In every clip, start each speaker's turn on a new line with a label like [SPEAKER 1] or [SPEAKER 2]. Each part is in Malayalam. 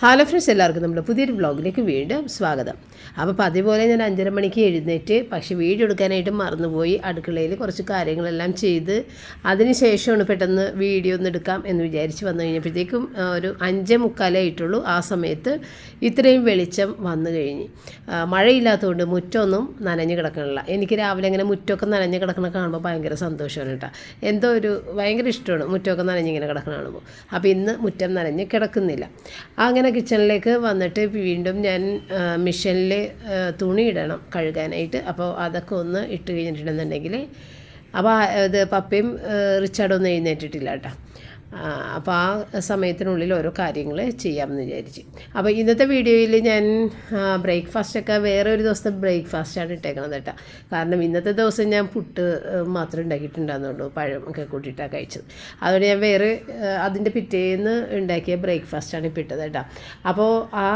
[SPEAKER 1] ഹലോ ഫ്രണ്ട്സ് എല്ലാവർക്കും നമ്മുടെ പുതിയൊരു വ്ളോഗിലേക്ക് വീണ്ടും സ്വാഗതം. അപ്പോൾ പതിപോലെ ഞാൻ അഞ്ചര മണിക്ക് എഴുന്നേറ്റ് പക്ഷെ വീഡിയോ എടുക്കാനായിട്ട് മറന്നുപോയി. അടുക്കളയിൽ കുറച്ച് കാര്യങ്ങളെല്ലാം ചെയ്ത് അതിന് ശേഷമാണ് പെട്ടെന്ന് വീഡിയോ ഒന്ന് എടുക്കാം എന്ന് വിചാരിച്ച് വന്നു കഴിഞ്ഞപ്പോഴത്തേക്കും ഒരു അഞ്ചേ മുക്കാലായിട്ടുള്ളൂ ആ സമയത്ത് ഇത്രയും വെളിച്ചം വന്നു കഴിഞ്ഞ്. മഴയില്ലാത്തതുകൊണ്ട് മുറ്റമൊന്നും നനഞ്ഞു കിടക്കണില്ല എനിക്ക് രാവിലെ ഇങ്ങനെ മുറ്റമൊക്കെ നനഞ്ഞു കിടക്കണ കാണുമ്പോൾ ഭയങ്കര സന്തോഷമാണ് കേട്ടോ. എന്തോ ഒരു ഭയങ്കര ഇഷ്ടമാണ് മുറ്റമൊക്കെ നനഞ്ഞിങ്ങനെ കിടക്കണ കാണുമ്പോൾ. അപ്പോൾ ഇന്ന് മുറ്റം നനഞ്ഞ് കിടക്കുന്നില്ല. അങ്ങനെ കിച്ചണിലേക്ക് വന്നിട്ട് വീണ്ടും ഞാൻ മിഷനിൽ തുണി ഇടണം കഴുകാനായിട്ട്. അപ്പോൾ അതൊക്കെ ഒന്ന് ഇട്ട് കഴിഞ്ഞിട്ടുണ്ടെന്നുണ്ടെങ്കിൽ അപ്പോൾ ഇത് പപ്പയും റിച്ചാർഡൊന്നും എഴുന്നേറ്റിട്ടില്ല കേട്ടോ. അപ്പോൾ ആ സമയത്തിനുള്ളിൽ ഓരോ കാര്യങ്ങൾ ചെയ്യാമെന്ന് വിചാരിച്ചു. അപ്പോൾ ഇന്നത്തെ വീഡിയോയിൽ ഞാൻ ബ്രേക്ക്ഫാസ്റ്റൊക്കെ വേറെ ഒരു ദിവസത്തെ ബ്രേക്ക്ഫാസ്റ്റാണ് ഇട്ടേക്കണത് കേട്ടോ. കാരണം ഇന്നത്തെ ദിവസം ഞാൻ പുട്ട് മാത്രം ഉണ്ടാക്കിയിട്ടുണ്ടാകുന്നുള്ളൂ പഴം ഒക്കെ കൂട്ടിയിട്ടാണ് കഴിച്ചത്. അതുകൊണ്ട് ഞാൻ വേറെ അതിന്റെ പിറ്റേന്ന് ഉണ്ടാക്കിയ ബ്രേക്ക്ഫാസ്റ്റാണ് ഇപ്പോൾ ഇട്ടത് കേട്ടോ. അപ്പോൾ ആ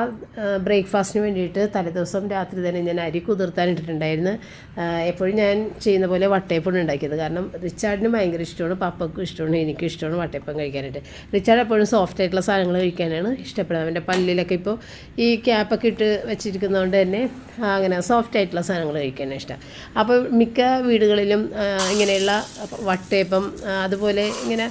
[SPEAKER 1] ബ്രേക്ക്ഫാസ്റ്റിന് വേണ്ടിയിട്ട് തലേദിവസം രാത്രി തന്നെ ഞാൻ അരി കുതിർത്താൻ ഇട്ടിട്ടുണ്ടായിരുന്നു. എപ്പോഴും ഞാൻ ചെയ്യുന്ന പോലെ വട്ടയപ്പം ഉണ്ടാക്കിയത്. കാരണം റിച്ചാർഡിന് ഭയങ്കര ഇഷ്ടമാണ് പപ്പക്കും ഇഷ്ടമാണ് എനിക്കും ഇഷ്ടമാണ് വട്ടയപ്പം കഴിക്കാനായിട്ട്. റിച്ചാർഡ് എപ്പോഴും സോഫ്റ്റ് ആയിട്ടുള്ള സാധനങ്ങൾ കഴിക്കാനാണ് ഇഷ്ടപ്പെടുന്നത്. അവന്റെ പല്ലിലൊക്കെ ഇപ്പോൾ ഈ ക്യാപ്പൊക്കെ ഇട്ട് വെച്ചിരിക്കുന്നതുകൊണ്ട് തന്നെ അങ്ങനെ സോഫ്റ്റ് ആയിട്ടുള്ള സാധനങ്ങൾ കഴിക്കാനാണ് ഇഷ്ടം. അപ്പോൾ മിക്ക വീടുകളിലും ഇങ്ങനെയുള്ള വട്ടയപ്പം അതുപോലെ ഇങ്ങനെ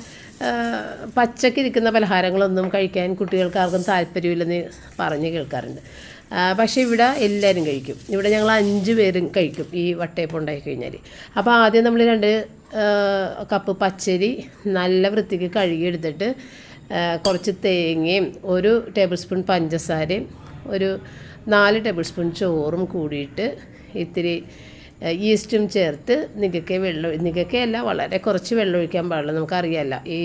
[SPEAKER 1] പച്ചക്കിരിക്കുന്ന പലഹാരങ്ങളൊന്നും കഴിക്കാൻ കുട്ടികൾക്ക് ആർക്കും താല്പര്യമില്ലെന്ന് പറഞ്ഞ് കേൾക്കാറുണ്ട്. പക്ഷേ ഇവിടെ എല്ലാവരും കഴിക്കും. ഇവിടെ ഞങ്ങൾ അഞ്ച് പേരും കഴിക്കും ഈ വട്ടയപ്പം ഉണ്ടാക്കി കഴിഞ്ഞാൽ അപ്പോൾ ആദ്യം നമ്മൾ രണ്ട് കപ്പ് പച്ചരി നല്ല വൃത്തിക്ക് കഴുകിയെടുത്തിട്ട് കുറച്ച് തേങ്ങയും ഒരു ടേബിൾ സ്പൂൺ പഞ്ചസാരയും ഒരു നാല് ടേബിൾ സ്പൂൺ ചോറും കൂടിയിട്ട് ഇത്തിരി ഈസ്റ്റും ചേർത്ത് നികക്കെ വെള്ളം നികക്കെ അല്ല വളരെ കുറച്ച് വെള്ളം ഒഴിക്കാൻ പാടുള്ളൂ നമുക്കറിയാമല്ല ഈ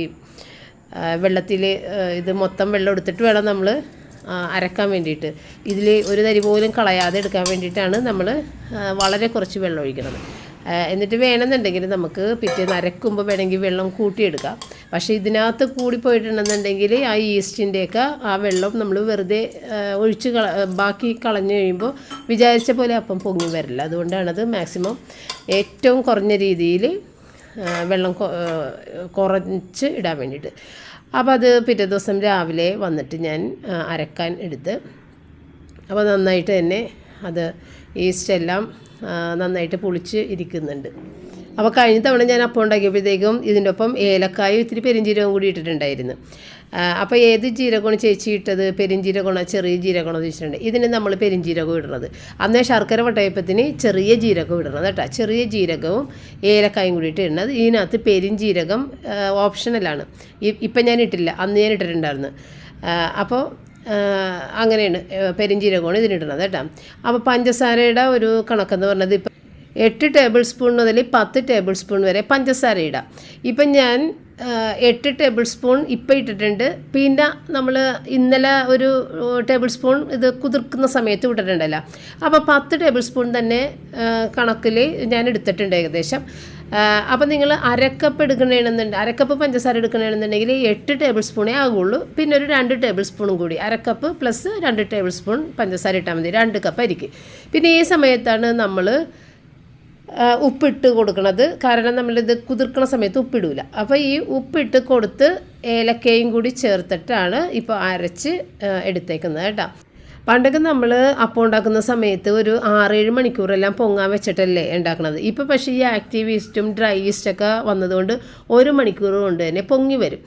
[SPEAKER 1] വെള്ളത്തിൽ ഇത് മൊത്തം വെള്ളം എടുത്തിട്ട് വേണം നമ്മൾ അരക്കാൻ വേണ്ടിയിട്ട്. ഇതിൽ ഒരു തരി പോലും കളയാതെ എടുക്കാൻ വേണ്ടിയിട്ടാണ് നമ്മൾ വളരെ കുറച്ച് വെള്ളം ഒഴിക്കുന്നത്. എന്നിട്ട് വേണമെന്നുണ്ടെങ്കിൽ നമുക്ക് പിറ്റേന്ന് അരക്കുമ്പോൾ വേണമെങ്കിൽ വെള്ളം കൂട്ടിയെടുക്കാം. പക്ഷേ ഇതിനകത്ത് കൂടിപ്പോയിട്ടുണ്ടെന്നുണ്ടെങ്കിൽ ആ ഈസ്റ്റിന്റെയൊക്കെ ആ വെള്ളം നമ്മൾ വെറുതെ ഒഴിച്ച് കള ബാക്കി കളഞ്ഞു കഴിയുമ്പോൾ വിചാരിച്ച പോലെ അപ്പം പൊങ്ങി വരില്ല. അതുകൊണ്ടാണത് മാക്സിമം ഏറ്റവും കുറഞ്ഞ രീതിയിൽ വെള്ളം കുറച്ച് ഇടാൻ വേണ്ടിയിട്ട്. അപ്പോൾ അത് പിറ്റേ ദിവസം രാവിലെ വന്നിട്ട് ഞാൻ അരക്കാൻ എടുത്ത്. അപ്പോൾ നന്നായിട്ട് തന്നെ അത് ഈസ്റ്റ് എല്ലാം നന്നായിട്ട് പുളിച്ച് ഇരിക്കുന്നുണ്ട്. അപ്പോൾ കഴിഞ്ഞ തവണ ഞാൻ അപ്പം ഉണ്ടാക്കിയപ്പോഴത്തേക്കും ഇതിന്റെ ഒപ്പം ഏലക്കായും ഇത്തിരി പെരിഞ്ചീരവും കൂടി ഇട്ടിട്ടുണ്ടായിരുന്നു. അപ്പോൾ ഏത് ജീരകമാണ് ചേച്ചി ഇട്ടത്? പെരിഞ്ജീരകമാണോ ചെറിയ ജീരകമാണോ എന്ന് വെച്ചിട്ടുണ്ടെങ്കിൽ ഇതിന് നമ്മൾ പെരിഞ്ജീരകം ഇടുന്നത്. അന്നേ ശർക്കര വട്ടയപ്പത്തിന് ചെറിയ ജീരകം ഇടണം കേട്ടോ. ചെറിയ ജീരകവും ഏലക്കായും കൂടി ഇട്ട് ഇടുന്നത്. ഇതിനകത്ത് പെരിഞ്ജീരകം ഓപ്ഷണലാണ് ഇപ്പം ഞാൻ ഇട്ടില്ല. അന്ന് ഞാൻ ഇട്ടിട്ടുണ്ടായിരുന്നു. അപ്പോൾ അങ്ങനെയാണ് പെരിഞ്ജീരകമാണ് ഇതിനിടുന്നത് കേട്ടോ. അപ്പോൾ പഞ്ചസാരയുടെ ഒരു കണക്കെന്ന് പറഞ്ഞത് ഇപ്പം എട്ട് ടേബിൾ സ്പൂൺ മുതൽ പത്ത് ടേബിൾ സ്പൂൺ വരെ പഞ്ചസാര ഇടാം ഇപ്പം ഞാൻ എട്ട് ടേബിൾ സ്പൂൺ ഇപ്പം ഇട്ടിട്ടുണ്ട്. പിന്നെ നമ്മൾ ഇന്നലെ ഒരു ടേബിൾ സ്പൂൺ ഇത് കുതിർക്കുന്ന സമയത്ത് ഇട്ടിട്ടുണ്ടല്ലോ അപ്പോൾ പത്ത് ടേബിൾ സ്പൂൺ തന്നെ കണക്കിൽ ഞാൻ എടുത്തിട്ടുണ്ട് ഏകദേശം. അപ്പോൾ നിങ്ങൾ അരക്കപ്പ് എടുക്കണമെന്നുണ്ട് അരക്കപ്പ് പഞ്ചസാര എടുക്കണമെന്നുണ്ടെങ്കിൽ എട്ട് ടേബിൾ സ്പൂണേ ആകുള്ളൂ. പിന്നെ ഒരു രണ്ട് ടേബിൾ സ്പൂണും കൂടി അരക്കപ്പ് പ്ലസ് രണ്ട് ടേബിൾ സ്പൂൺ പഞ്ചസാര ഇട്ടാൽ മതി രണ്ട് കപ്പ് അരിക്ക് പിന്നെ ഈ സമയത്താണ് നമ്മൾ ഉപ്പിട്ട് കൊടുക്കണത്. കാരണം നമ്മളിത് കുതിർക്കണ സമയത്ത് ഉപ്പിടില്ല അപ്പോൾ ഈ ഉപ്പിട്ട് കൊടുത്ത് ഏലക്കയും കൂടി ചേർത്തിട്ടാണ് ഇപ്പോൾ അരച്ച് എടുത്തേക്കുന്നത് കേട്ടോ. പണ്ടൊക്കെ നമ്മൾ അപ്പം ഉണ്ടാക്കുന്ന സമയത്ത് ഒരു ആറേഴ് മണിക്കൂറെല്ലാം പൊങ്ങാൻ വെച്ചിട്ടല്ലേ ഉണ്ടാക്കുന്നത് ഇപ്പോൾ പക്ഷേ ഈ ആക്റ്റീവ് ഈസ്റ്റും ഡ്രൈ ഈസ്റ്റൊക്കെ വന്നതുകൊണ്ട് ഒരു മണിക്കൂർ കൊണ്ട് തന്നെ പൊങ്ങി വരും.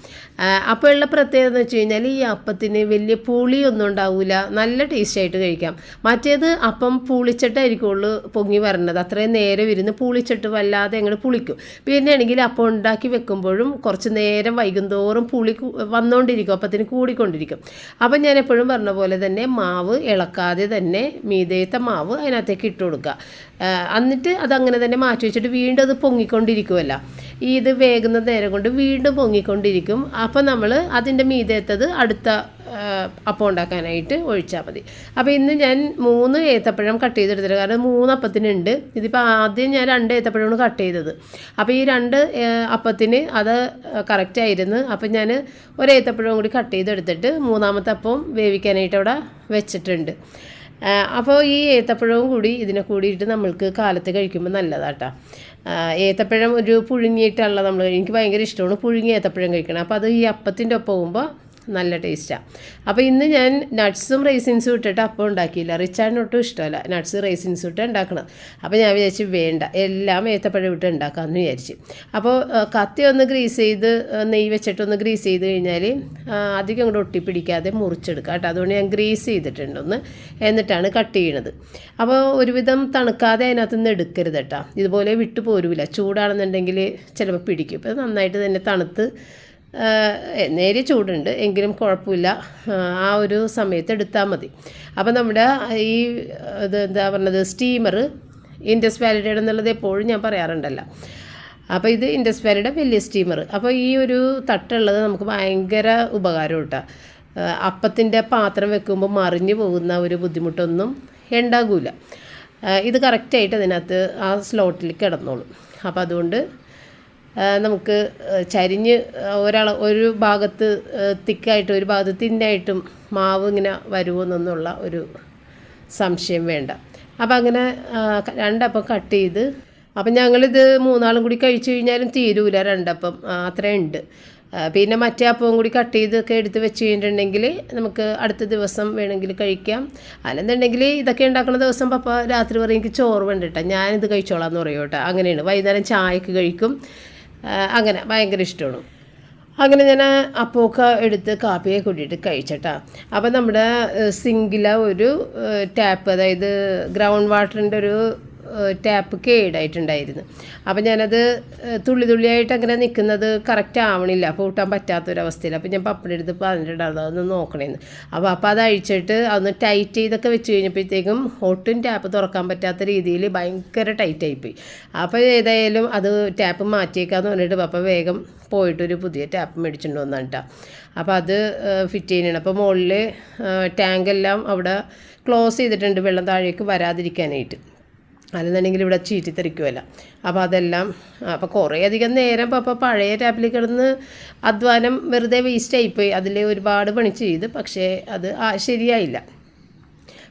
[SPEAKER 1] അപ്പോൾ ഉള്ള പ്രത്യേകത എന്ന് വെച്ച് കഴിഞ്ഞാൽ ഈ അപ്പത്തിന് വലിയ പുളിയൊന്നും ഉണ്ടാവില്ല നല്ല ടേസ്റ്റായിട്ട് കഴിക്കാം. മറ്റേത് അപ്പം പുളിച്ചിട്ടായിരിക്കുള്ളൂ പൊങ്ങി വരണത്. അത്രയും നേരം ഇരുന്ന് പുളിച്ചിട്ട് വല്ലാതെ അങ്ങോട്ട് പുളിക്കും. പിന്നെ ആണെങ്കിൽ അപ്പം ഉണ്ടാക്കി വെക്കുമ്പോഴും കുറച്ച് നേരം വൈകുന്തോറും പുളി വന്നുകൊണ്ടിരിക്കും അപ്പത്തിന് കൂടിക്കൊണ്ടിരിക്കും. അപ്പം ഞാൻ എപ്പോഴും പറഞ്ഞ പോലെ തന്നെ മാവ് ഇളക്കാതെ തന്നെ മീതയത്തെ മാവ് അതിനകത്തേക്ക് ഇട്ട് കൊടുക്കുക. എന്നിട്ട് അതങ്ങനെ തന്നെ മാറ്റി വെച്ചിട്ട് വീണ്ടും അത് പൊങ്ങിക്കൊണ്ടിരിക്കുമല്ലോ ഈ ഇത് വേകുന്ന നേരം കൊണ്ട് വീണ്ടും പൊങ്ങിക്കൊണ്ടിരിക്കും. അപ്പം നമ്മൾ അതിന്റെ മീതയത്തത് അടുത്ത അപ്പം ഉണ്ടാക്കാനായിട്ട് ഒഴിച്ചാൽ മതി. അപ്പോൾ ഇന്ന് ഞാൻ മൂന്ന് ഏത്തപ്പഴം കട്ട് ചെയ്തെടുത്തിട്ട് കാരണം മൂന്ന് അപ്പത്തിനുണ്ട്. ഇതിപ്പോൾ ആദ്യം ഞാൻ രണ്ട് ഏത്തപ്പഴമാണ് കട്ട് ചെയ്തത്. അപ്പോൾ ഈ രണ്ട് അപ്പത്തിന് അത് കറക്റ്റ് ആയിരുന്നു. അപ്പം ഞാൻ ഒരു ഏത്തപ്പഴവും കൂടി കട്ട് ചെയ്തെടുത്തിട്ട് മൂന്നാമത്തെ അപ്പം വേവിക്കാനായിട്ട് അവിടെ വെച്ചിട്ടുണ്ട്. അപ്പോൾ ഈ ഏത്തപ്പഴവും കൂടി ഇതിനെ കൂടിയിട്ട് നമ്മൾക്ക് കാലത്ത് കഴിക്കുമ്പോൾ നല്ലതാട്ടോ. ഏത്തപ്പഴം ഒരു പുഴുങ്ങിയിട്ടുള്ള നമ്മൾ എനിക്ക് ഭയങ്കര ഇഷ്ടമാണ് പുഴുങ്ങിയ ഏത്തപ്പഴം കഴിക്കണം. അപ്പോൾ അത് ഈ അപ്പത്തിന്റെ ഒപ്പം പോകുമ്പോൾ നല്ല ടേസ്റ്റാണ് അപ്പോൾ ഇന്ന് ഞാൻ നട്ട്സും റൈസിൻസും ഇട്ടിട്ട് അപ്പം ഉണ്ടാക്കിയില്ല. റിച്ചാർഡിന് ഒട്ടും ഇഷ്ടമല്ല നട്ട്സ് റൈസിൻസും ഇട്ട് ഉണ്ടാക്കണം അപ്പോൾ ഞാൻ വിചാരിച്ചു വേണ്ട എല്ലാം ഏത്തപ്പഴം ഇട്ട് ഉണ്ടാക്കാമെന്ന് വിചാരിച്ചു. അപ്പോൾ കത്തി ഒന്ന് ഗ്രീസ് ചെയ്ത് നെയ് നെയ്യ് വെച്ചിട്ടൊന്ന് ഗ്രീസ് ചെയ്ത് കഴിഞ്ഞാൽ അധികം അങ്ങോട്ട് ഒട്ടിപ്പിടിക്കാതെ മുറിച്ചെടുക്കാം കേട്ടോ. അതുകൊണ്ട് ഞാൻ ഗ്രീസ് ചെയ്തിട്ടുണ്ട് ഒന്ന്. എന്നിട്ടാണ് കട്ട് ചെയ്യണത്. അപ്പോൾ ഒരുവിധം തണുക്കാതെ അതിനകത്ത് നിന്ന് എടുക്കരുത് കേട്ടോ. ഇതുപോലെ വിട്ടു പോരുമില്ല ചൂടാണെന്നുണ്ടെങ്കിൽ ചിലപ്പോൾ പിടിക്കും. ഇപ്പോൾ നന്നായിട്ട് തന്നെ തണുത്ത് നേരിയ ചൂടുണ്ട് എങ്കിലും കുഴപ്പമില്ല. ആ, ഒരു സമയത്ത് എടുത്താൽ മതി. അപ്പോൾ നമ്മുടെ ഈ ഇത് എന്താ പറഞ്ഞത് സ്റ്റീമർ ഇൻഡസ് വാലിഡേഡ് എന്നുള്ളത് എപ്പോഴും ഞാൻ പറയാറുണ്ടല്ലോ. അപ്പോൾ ഇത് ഇൻഡസ് വാലിയുടെ വലിയ സ്റ്റീമർ. അപ്പോൾ ഈ ഒരു തട്ടുള്ളത് നമുക്ക് ഭയങ്കര ഉപകാരം കേട്ടോ. അപ്പത്തിന്റെ പാത്രം വെക്കുമ്പോൾ മറിഞ്ഞു പോകുന്ന ഒരു ബുദ്ധിമുട്ടൊന്നും ഉണ്ടാകില്ല ഇത് കറക്റ്റായിട്ട് അതിനകത്ത് ആ സ്ലോട്ടിൽ കിടന്നോളും. അപ്പോൾ അതുകൊണ്ട് നമുക്ക് ചരിഞ്ഞ് ഒരാൾ ഒരു ഭാഗത്ത് തിക്കായിട്ട് ഒരു ഭാഗത്ത് തിന്നായിട്ടും മാവ് ഇങ്ങനെ വരുമെന്നുള്ള ഒരു സംശയം വേണ്ട. അപ്പം അങ്ങനെ രണ്ടപ്പം കട്ട് ചെയ്ത് അപ്പം ഞങ്ങളിത് മൂന്നാളും കൂടി കഴിച്ചു കഴിഞ്ഞാലും തീരൂല രണ്ടപ്പം അത്രയും ഉണ്ട് പിന്നെ മറ്റേ അപ്പവും കൂടി കട്ട് ചെയ്തൊക്കെ എടുത്ത് വെച്ച് കഴിഞ്ഞിട്ടുണ്ടെങ്കിൽ നമുക്ക് അടുത്ത ദിവസം വേണമെങ്കിൽ കഴിക്കാം. അല്ലെന്നുണ്ടെങ്കിൽ ഇതൊക്കെ ഉണ്ടാക്കുന്ന ദിവസം പപ്പ രാത്രി പറയും എനിക്ക് ചോറ് വേണ്ടിട്ടാ ഞാനിത് കഴിച്ചോളാം എന്ന് പറയും അങ്ങനെയാണ്. വൈകുന്നേരം ചായക്ക് കഴിക്കും. അങ്ങനെ ഭയങ്കര ഇഷ്ടമാണ്. അങ്ങനെ ഞാൻ അപ്പോക്ക എടുത്ത് കാപ്പിയെ കൂട്ടിയിട്ട് കഴിച്ചട്ടാ. അപ്പോൾ നമ്മുടെ സിങ്കിലെ ഒരു ടാപ്പ് അതായത് ഗ്രൗണ്ട് വാട്ടറിന്റെ ഒരു ടാപ്പ് കേടായിട്ടുണ്ടായിരുന്നു. അപ്പോൾ ഞാനത് തുള്ളി തുള്ളിയായിട്ട് അങ്ങനെ നിൽക്കുന്നത് കറക്റ്റ് ആവണില്ല. അപ്പോൾ കൂട്ടാൻ പറ്റാത്തൊരവസ്ഥയിൽ. അപ്പോൾ ഞാൻ പപ്പയുടെ അടുത്ത് പറഞ്ഞിട്ടുണ്ടായിരുന്നു അതൊന്ന് നോക്കണേന്ന്. അപ്പോൾ അപ്പോൾ അത് അഴിച്ചിട്ട് അതൊന്ന് ടൈറ്റ് ചെയ്തൊക്കെ വെച്ച് കഴിഞ്ഞപ്പോഴത്തേക്കും ഒട്ടും ടാപ്പ് തുറക്കാൻ പറ്റാത്ത രീതിയിൽ ഭയങ്കര ടൈറ്റായിപ്പോയി അപ്പോൾ ഏതായാലും അത് ടാപ്പ് മാറ്റിയേക്കാന്ന് പറഞ്ഞിട്ട് പപ്പ വേഗം പോയിട്ടൊരു പുതിയ ടാപ്പ് മേടിച്ചിട്ടുണ്ട് വന്നാണ് കേട്ടോ അപ്പോൾ അത് ഫിറ്റ് ചെയ്യണം അപ്പോൾ മുകളിൽ ടാങ്കെല്ലാം അവിടെ ക്ലോസ് ചെയ്തിട്ടുണ്ട് വെള്ളം താഴേക്ക് വരാതിരിക്കാനായിട്ട്. അല്ലെന്നുണ്ടെങ്കിൽ ഇവിടെ ചീറ്റിത്തെറിക്കുമല്ല അപ്പോൾ അതെല്ലാം അപ്പോൾ കുറേ അധികം നേരം അപ്പോൾ പഴയ ടാപ്പിൽ കിടന്ന് അധ്വാനം വെറുതെ വേസ്റ്റ് ആയിപ്പോയി അതിൽ ഒരുപാട് പണി ചെയ്ത് പക്ഷേ അത് ശരിയായില്ല.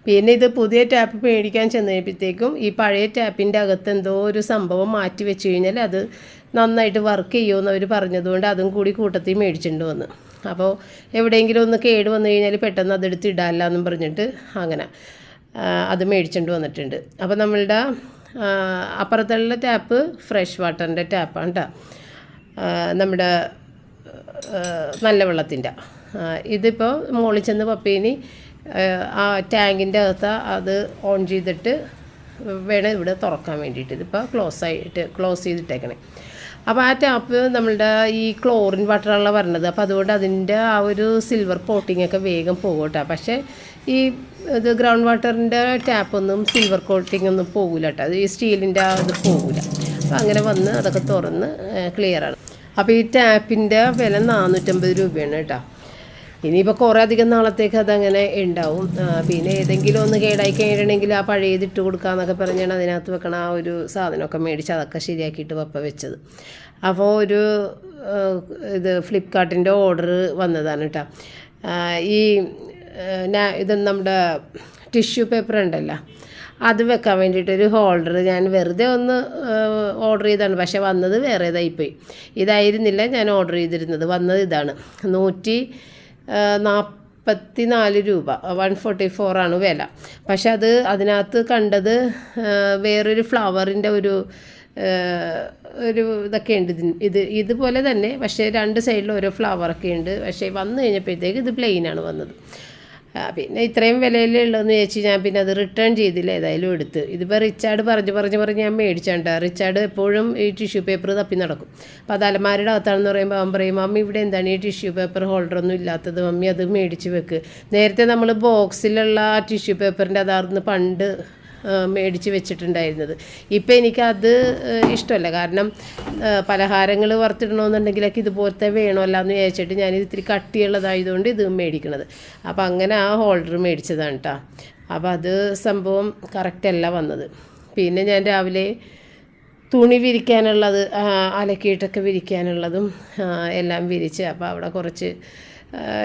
[SPEAKER 1] പിന്നെ ഇത് പുതിയ ടാപ്പ് മേടിക്കാൻ ചെന്നപ്പോഴത്തേക്കും ഈ പഴയ ടാപ്പിന്റെ അകത്ത് എന്തോ ഒരു സംഭവം മാറ്റി വെച്ച് കഴിഞ്ഞാൽ അത് നന്നായിട്ട് വർക്ക് ചെയ്യുമെന്ന് അവർ പറഞ്ഞതുകൊണ്ട് അതും കൂടി കൂട്ടത്തിൽ മേടിച്ചിട്ടുണ്ട് വന്ന്. അപ്പോൾ എവിടെയെങ്കിലും ഒന്ന് കേട് വന്നു കഴിഞ്ഞാൽ പെട്ടെന്ന് അതെടുത്ത് ഇടാല്ല എന്നും പറഞ്ഞിട്ട് അങ്ങനെ. അത് മേടിച്ചുകൊണ്ട് വന്നിട്ടുണ്ട്. അപ്പോൾ നമ്മളുടെ അപ്പുറത്തുള്ള ടാപ്പ് ഫ്രഷ് വാട്ടറിന്റെ ടാപ്പാണ് കേട്ടോ നമ്മുടെ നല്ല വെള്ളത്തിന്റെ ഇതിപ്പോൾ മുകളിൽ ചെന്ന് പപ്പീനി ആ ടാങ്കിന്റെ അകത്ത് അത് ഓൺ ചെയ്തിട്ട് വേണം ഇവിടെ തുറക്കാൻ വേണ്ടിയിട്ട്. ഇതിപ്പോൾ ക്ലോസ് ആയിട്ട് ക്ലോസ് ചെയ്തിട്ടേക്കണേ. അപ്പോൾ ആ ടാപ്പ് നമ്മളുടെ ഈ ക്ലോറിൻ വാട്ടറാണല്ലോ പറഞ്ഞത് അപ്പോൾ അതുകൊണ്ട് അതിന്റെ ആ ഒരു സിൽവർ കോട്ടിംഗ് ഒക്കെ വേഗം പോകും കേട്ടോ പക്ഷേ ഈ ഇത് ഗ്രൗണ്ട് വാട്ടറിന്റെ ടാപ്പൊന്നും സിൽവർ കോട്ടിംഗ് ഒന്നും പോകില്ല കേട്ടോ അത് ഈ സ്റ്റീലിന്റെ ആ ഇത് പോകില്ല അപ്പോൾ അങ്ങനെ വന്ന് അതൊക്കെ തുറന്ന് ക്ലിയറാണ് അപ്പോൾ ഈ ടാപ്പിന്റെ വില നാനൂറ്റമ്പത് രൂപയാണ് കേട്ടോ ഇനിയിപ്പോൾ കുറേ അധികം നാളത്തേക്ക് അതങ്ങനെ ഉണ്ടാവും പിന്നെ ഏതെങ്കിലും ഒന്ന് കേടായി കഴിഞ്ഞിട്ടുണ്ടെങ്കിൽ ആ പഴയത് ഇട്ട് കൊടുക്കാന്നൊക്കെ പറഞ്ഞാണ് അതിനകത്ത് വെക്കണ ആ ഒരു സാധനമൊക്കെ മേടിച്ച് അതൊക്കെ ശരിയാക്കിയിട്ട് പപ്പ വെച്ചത്. അപ്പോൾ ഒരു ഇത് ഫ്ലിപ്കാർട്ടിന്റെ ഓർഡർ വന്നതാണ് കേട്ടോ ഈ ഇത് നമ്മുടെ ടിഷ്യൂ പേപ്പർ ഉണ്ടല്ലോ. അത് വെക്കാൻ വേണ്ടിയിട്ടൊരു ഹോൾഡർ ഞാൻ വെറുതെ ഒന്ന് ഓർഡർ ചെയ്താണ് പക്ഷേ വന്നത് വേറെ ഇതായിപ്പോയി ഇതായിരുന്നില്ല ഞാൻ ഓർഡർ ചെയ്തിരുന്നത്. വന്നത് ഇതാണ്. നൂറ്റി നാൽപ്പത്തി നാല് രൂപ. വൺ ഫോർട്ടി ഫോറാണ് വില. പക്ഷെ അത് അതിനകത്ത് കണ്ടത് വേറൊരു ഫ്ലവറിന്റെ ഒരു ഒരു ഇതൊക്കെ ഉണ്ട്. ഇതിന് ഇത് ഇതുപോലെ തന്നെ. പക്ഷേ രണ്ട് സൈഡിൽ ഓരോ ഫ്ലവറൊക്കെ ഉണ്ട്. പക്ഷേ വന്നു കഴിഞ്ഞപ്പോഴത്തേക്ക് ഇത് പ്ലെയിനാണ് വന്നത്. പിന്നെ ഇത്രയും വിലയിലുള്ളതെന്ന് ചേച്ചി ഞാൻ പിന്നെ അത് റിട്ടേൺ ചെയ്തില്ല ഏതായാലും എടുത്ത്. ഇതിപ്പോൾ റിച്ചാർഡ് പറഞ്ഞ് പറഞ്ഞ് പറഞ്ഞ് ഞാൻ മേടിച്ചാണ്ട. റിച്ചാർഡ് എപ്പോഴും ഈ ടിഷ്യൂ പേപ്പർ തപ്പി നടക്കും. അപ്പോൾ അത് അകത്താണെന്ന് പറയുമ്പോൾ അവൻ പറയും മമ്മി ഇവിടെ എന്താണ് ഈ ടിഷ്യൂ പേപ്പർ ഹോൾഡറൊന്നും ഇല്ലാത്തത്? മമ്മി അത് മേടിച്ച് വെക്ക്. നേരത്തെ നമ്മൾ ബോക്സിലുള്ള ടിഷ്യൂ പേപ്പറിന്റെ അതാർന്ന് പണ്ട് മേടിച്ച് വെച്ചിട്ടുണ്ടായിരുന്നത്. ഇപ്പം എനിക്കത് ഇഷ്ടമല്ല. കാരണം പലഹാരങ്ങൾ വറുത്തിടണമെന്നുണ്ടെങ്കിലൊക്കെ ഇതുപോലത്തെ വേണമല്ല എന്ന് വിചാരിച്ചിട്ട് ഞാൻ ഇത്തിരി കട്ടിയുള്ളതായതുകൊണ്ട് ഇത് മേടിക്കണത്. അപ്പോൾ അങ്ങനെ ആ ഹോൾഡർ മേടിച്ചതാണ് കേട്ടോ അപ്പോൾ അത് സംഭവം കറക്റ്റല്ല വന്നത്. പിന്നെ ഞാൻ രാവിലെ തുണി വിരിക്കാനുള്ളത് അലക്കിയിട്ടൊക്കെ വിരിക്കാനുള്ളതും എല്ലാം വിരിച്ച് അപ്പോൾ അവിടെ കുറച്ച്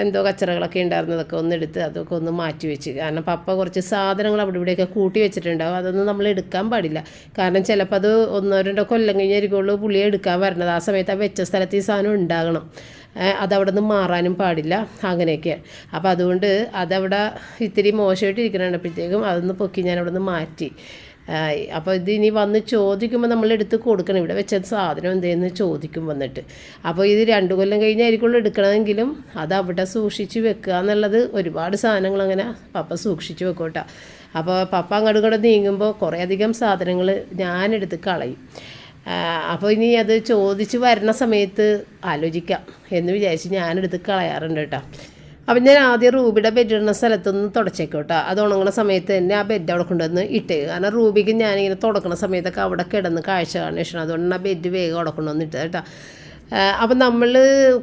[SPEAKER 1] എന്തോ കച്ചറകളൊക്കെ ഉണ്ടായിരുന്നതൊക്കെ ഒന്ന് എടുത്ത് അതൊക്കെ ഒന്ന് മാറ്റി വെച്ച്. കാരണം പപ്പ കുറച്ച് സാധനങ്ങൾ അവിടെ ഇവിടെയൊക്കെ കൂട്ടി വെച്ചിട്ടുണ്ടാവും. അതൊന്നും നമ്മൾ എടുക്കാൻ പാടില്ല. കാരണം ചിലപ്പോൾ അത് ഒന്നോ രണ്ടോ കൊല്ലം കഴിഞ്ഞായിരിക്കുള്ളൂ പുള്ളിയെ എടുക്കാൻ വരണത്. ആ സമയത്ത് ആ വെച്ച സ്ഥലത്ത് ഈ സാധനം ഉണ്ടാകണം. അതവിടെ നിന്ന് മാറാനും പാടില്ല. അങ്ങനെയൊക്കെ. അപ്പോൾ അതുകൊണ്ട് അതവിടെ ഇത്തിരി മോശമായിട്ട് ഇരിക്കണപ്പോഴത്തേക്കും അതൊന്ന് പൊക്കി ഞാൻ അവിടെ നിന്ന് മാറ്റി. അപ്പോൾ ഇത് ഇനി വന്ന് ചോദിക്കുമ്പോൾ നമ്മൾ എടുത്ത് കൊടുക്കണം. ഇവിടെ വെച്ച സാധനം എന്തേന്ന് ചോദിക്കും വന്നിട്ട്. അപ്പോൾ ഇത് രണ്ട് കൊല്ലം കഴിഞ്ഞായിരിക്കുള്ളൂ എടുക്കണമെങ്കിലും അത് അവിടെ സൂക്ഷിച്ച് വെക്കുക എന്നുള്ളത് ഒരുപാട് സാധനങ്ങൾ അങ്ങനെ പപ്പ സൂക്ഷിച്ച് വെക്കും കേട്ടോ അപ്പോൾ പപ്പ അങ്ങോട്ട് കൂടെ നീങ്ങുമ്പോൾ കുറേയധികം സാധനങ്ങൾ ഞാനെടുത്ത് കളയും. അപ്പോൾ ഇനി അത് ചോദിച്ച് വരുന്ന സമയത്ത് ആലോചിക്കാം എന്ന് വിചാരിച്ച് ഞാനെടുത്ത് കളയാറുണ്ട് കേട്ടോ. അപ്പം ഞാൻ ആദ്യം റൂബിയുടെ ബെഡ് ഇടുന്ന സ്ഥലത്തൊന്ന് തുടച്ചേക്കും കേട്ടോ അത് ഉണങ്ങുന്ന സമയത്ത് തന്നെ ആ ബെഡ് അവിടെ കൊണ്ടുവന്ന് ഇട്ട്. കാരണം റൂബിക്ക് ഞാനിങ്ങനെ തുടക്കുന്ന സമയത്തൊക്കെ അവിടെ കിടന്ന് കാഴ്ച കാണുന്ന ഇഷ്ടം അതുകൊണ്ട് ആ ബെഡ് വേഗം അവിടെ കൊണ്ടുവന്ന് ഇട്ടത് കേട്ടോ. അപ്പം നമ്മൾ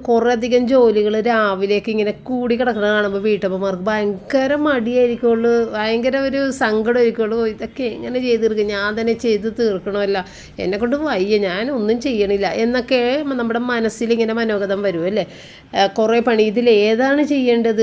[SPEAKER 1] കുറേ അധികം ജോലികൾ രാവിലെയൊക്കെ ഇങ്ങനെ കൂടി കിടക്കണ കാണുമ്പോൾ വീട്ടമ്മമാർക്ക് ഭയങ്കര മടിയായിരിക്കുള്ളൂ ഭയങ്കര ഒരു സങ്കടമായിരിക്കുള്ളൂ ഇതൊക്കെ എങ്ങനെ ചെയ്ത് തീർക്കും ഞാൻ തന്നെ ചെയ്ത് തീർക്കണമല്ല. എന്നെ കൊണ്ട് വയ്യ. ഞാൻ ഒന്നും ചെയ്യണില്ല. എന്നൊക്കെ നമ്മുടെ മനസ്സിൽ ഇങ്ങനെ മനോഗതം വരുമല്ലേ കുറേ പണി. ഇതിൽ ഏതാണ് ചെയ്യേണ്ടത്?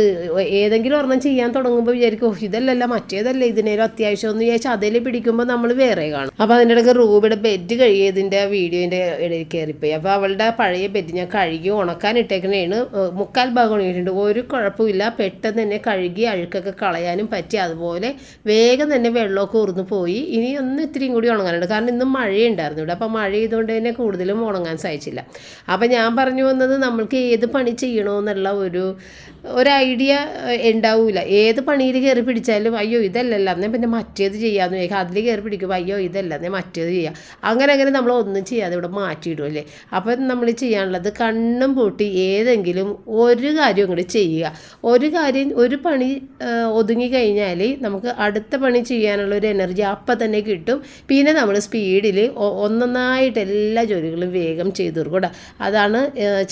[SPEAKER 1] ഏതെങ്കിലും ഒരെണ്ണം ചെയ്യാൻ തുടങ്ങുമ്പോൾ വിചാരിക്കും ഓഹ് ഇതല്ലല്ല മറ്റേതല്ല ഇതിനേലും അത്യാവശ്യം എന്ന് വിചാരിച്ചാൽ അതിൽ പിടിക്കുമ്പോൾ നമ്മൾ വേറെ കാണും. അപ്പോൾ അതിന്റെ ഇടയ്ക്ക് റൂബിയുടെ ബെഡ് കഴിയതിന്റെ വീഡിയോന്റെ ഇടയിൽ കയറിപ്പോയി അപ്പോൾ അവളുടെ പഴയ ബെഡ് ഞാൻ കഴുകി ഉണക്കാൻ ഇട്ടേക്കണേണ്. മുക്കാൽ ഭാഗം ഉണങ്ങിയിട്ടുണ്ട്. ഒരു കുഴപ്പമില്ല. പെട്ടെന്ന് തന്നെ കഴുകി അഴുക്കൊക്കെ കളയാനും പറ്റി. അതുപോലെ വേഗം തന്നെ വെള്ളമൊക്കെ ഉറന്ന് പോയി. ഇനി ഒന്ന് ഇത്തിരിയും കൂടി ഉണങ്ങാനുണ്ട്. കാരണം ഇന്ന് മഴയുണ്ടായിരുന്നു ഇവിടെ. അപ്പോൾ മഴ ചെയ്തുകൊണ്ട് തന്നെ കൂടുതലും ഉണങ്ങാൻ സാധിച്ചില്ല. അപ്പോൾ ഞാൻ പറഞ്ഞു വന്നത് നമ്മൾക്ക് ഏത് പണി ചെയ്യണമെന്നുള്ള ഒരു ഒരു ഐഡിയ ഉണ്ടാവില്ല ഏത് പണിയിൽ കയറി പിടിച്ചാലും അയ്യോ ഇതല്ലല്ല. എന്നാൽ പിന്നെ മറ്റേത് ചെയ്യാമെന്ന് ചോദിക്കാം. അതിൽ കയറി പിടിക്കുമ്പോൾ അയ്യോ ഇതല്ല. എന്നാൽ മറ്റേത് ചെയ്യാം. അങ്ങനെ അങ്ങനെ നമ്മൾ ഒന്നും ചെയ്യാതെ ഇവിടെ മാറ്റിയിടും അല്ലേ? അപ്പം നമ്മൾ ചെയ്യാനുള്ളത് കണ്ണും പൂട്ടി ഏതെങ്കിലും ഒരു കാര്യം കൂടി ചെയ്യുക. ഒരു കാര്യം ഒരു പണി ഒതുങ്ങി കഴിഞ്ഞാൽ നമുക്ക് അടുത്ത പണി ചെയ്യാനുള്ള ഒരു എനർജി അപ്പം തന്നെ കിട്ടും. പിന്നെ നമ്മൾ സ്പീഡിൽ ഒന്നൊന്നായിട്ട് എല്ലാ ജോലികളും വേഗം ചെയ്തു തീർക്കും അതാണ്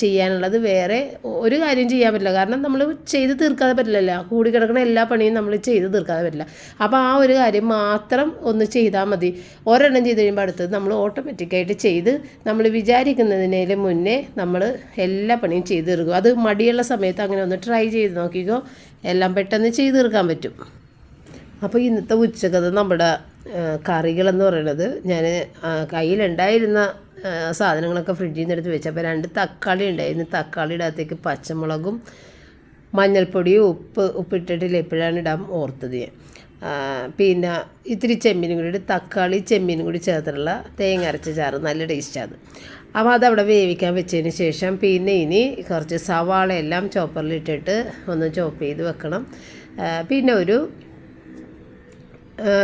[SPEAKER 1] ചെയ്യാനുള്ളത്. വേറെ ഒരു കാര്യം ചെയ്യാൻ പറ്റില്ല. കാരണം നമ്മൾ ചെയ്ത് തീർക്കാതെ പറ്റില്ലല്ലോ. കൂടി കിടക്കുന്ന എല്ലാ പണിയും നമ്മൾ ചെയ്ത് തീർക്കാതെ പറ്റില്ല. അപ്പോൾ ആ ഒരു കാര്യം മാത്രം ഒന്ന് ചെയ്താൽ മതി. ഒരെണ്ണം ചെയ്ത് കഴിയുമ്പോൾ അടുത്തത് നമ്മൾ ഓട്ടോമാറ്റിക്കായിട്ട് ചെയ്ത് നമ്മൾ വിചാരിക്കുന്നതിനേലും മുന്നേ നമ്മൾ എല്ലാ പണിയും ചെയ്ത് തീർക്കും അത് മടിയുള്ള സമയത്ത് അങ്ങനെ ഒന്ന് ട്രൈ ചെയ്ത് നോക്കിക്കോ. എല്ലാം പെട്ടെന്ന് ചെയ്ത് തീർക്കാൻ പറ്റും. അപ്പോൾ ഇന്നത്തെ ഉച്ചക്കത് നമ്മുടെ കറികളെന്ന് പറയുന്നത് ഞാൻ കയ്യിലുണ്ടായിരുന്ന സാധനങ്ങളൊക്കെ ഫ്രിഡ്ജിൽ നിന്ന് എടുത്ത് വെച്ചപ്പോൾ രണ്ട് തക്കാളി ഉണ്ടായിരുന്നു. തക്കാളിയുടെ അകത്തേക്ക് പച്ചമുളകും മഞ്ഞൾപ്പൊടിയും ഉപ്പ് ഉപ്പിട്ടിട്ടില്ല. എപ്പോഴാണ് ഇടാൻ ഓർത്തത് ഞാൻ. പിന്നെ ഇത്തിരി ചെമ്മീനും കൂടി തക്കാളി ചെമ്മീനും കൂടി ചേർത്തിട്ടുള്ള തേങ്ങ അരച്ച ചാറ് നല്ല ടേസ്റ്റാണ് അപ്പോൾ അതവിടെ വേവിക്കാൻ വെച്ചതിന് ശേഷം പിന്നെ ഇനി കുറച്ച് സവാള എല്ലാം ചോപ്പറിലിട്ടിട്ട് ഒന്ന് ചോപ്പ് ചെയ്ത് വെക്കണം. പിന്നെ ഒരു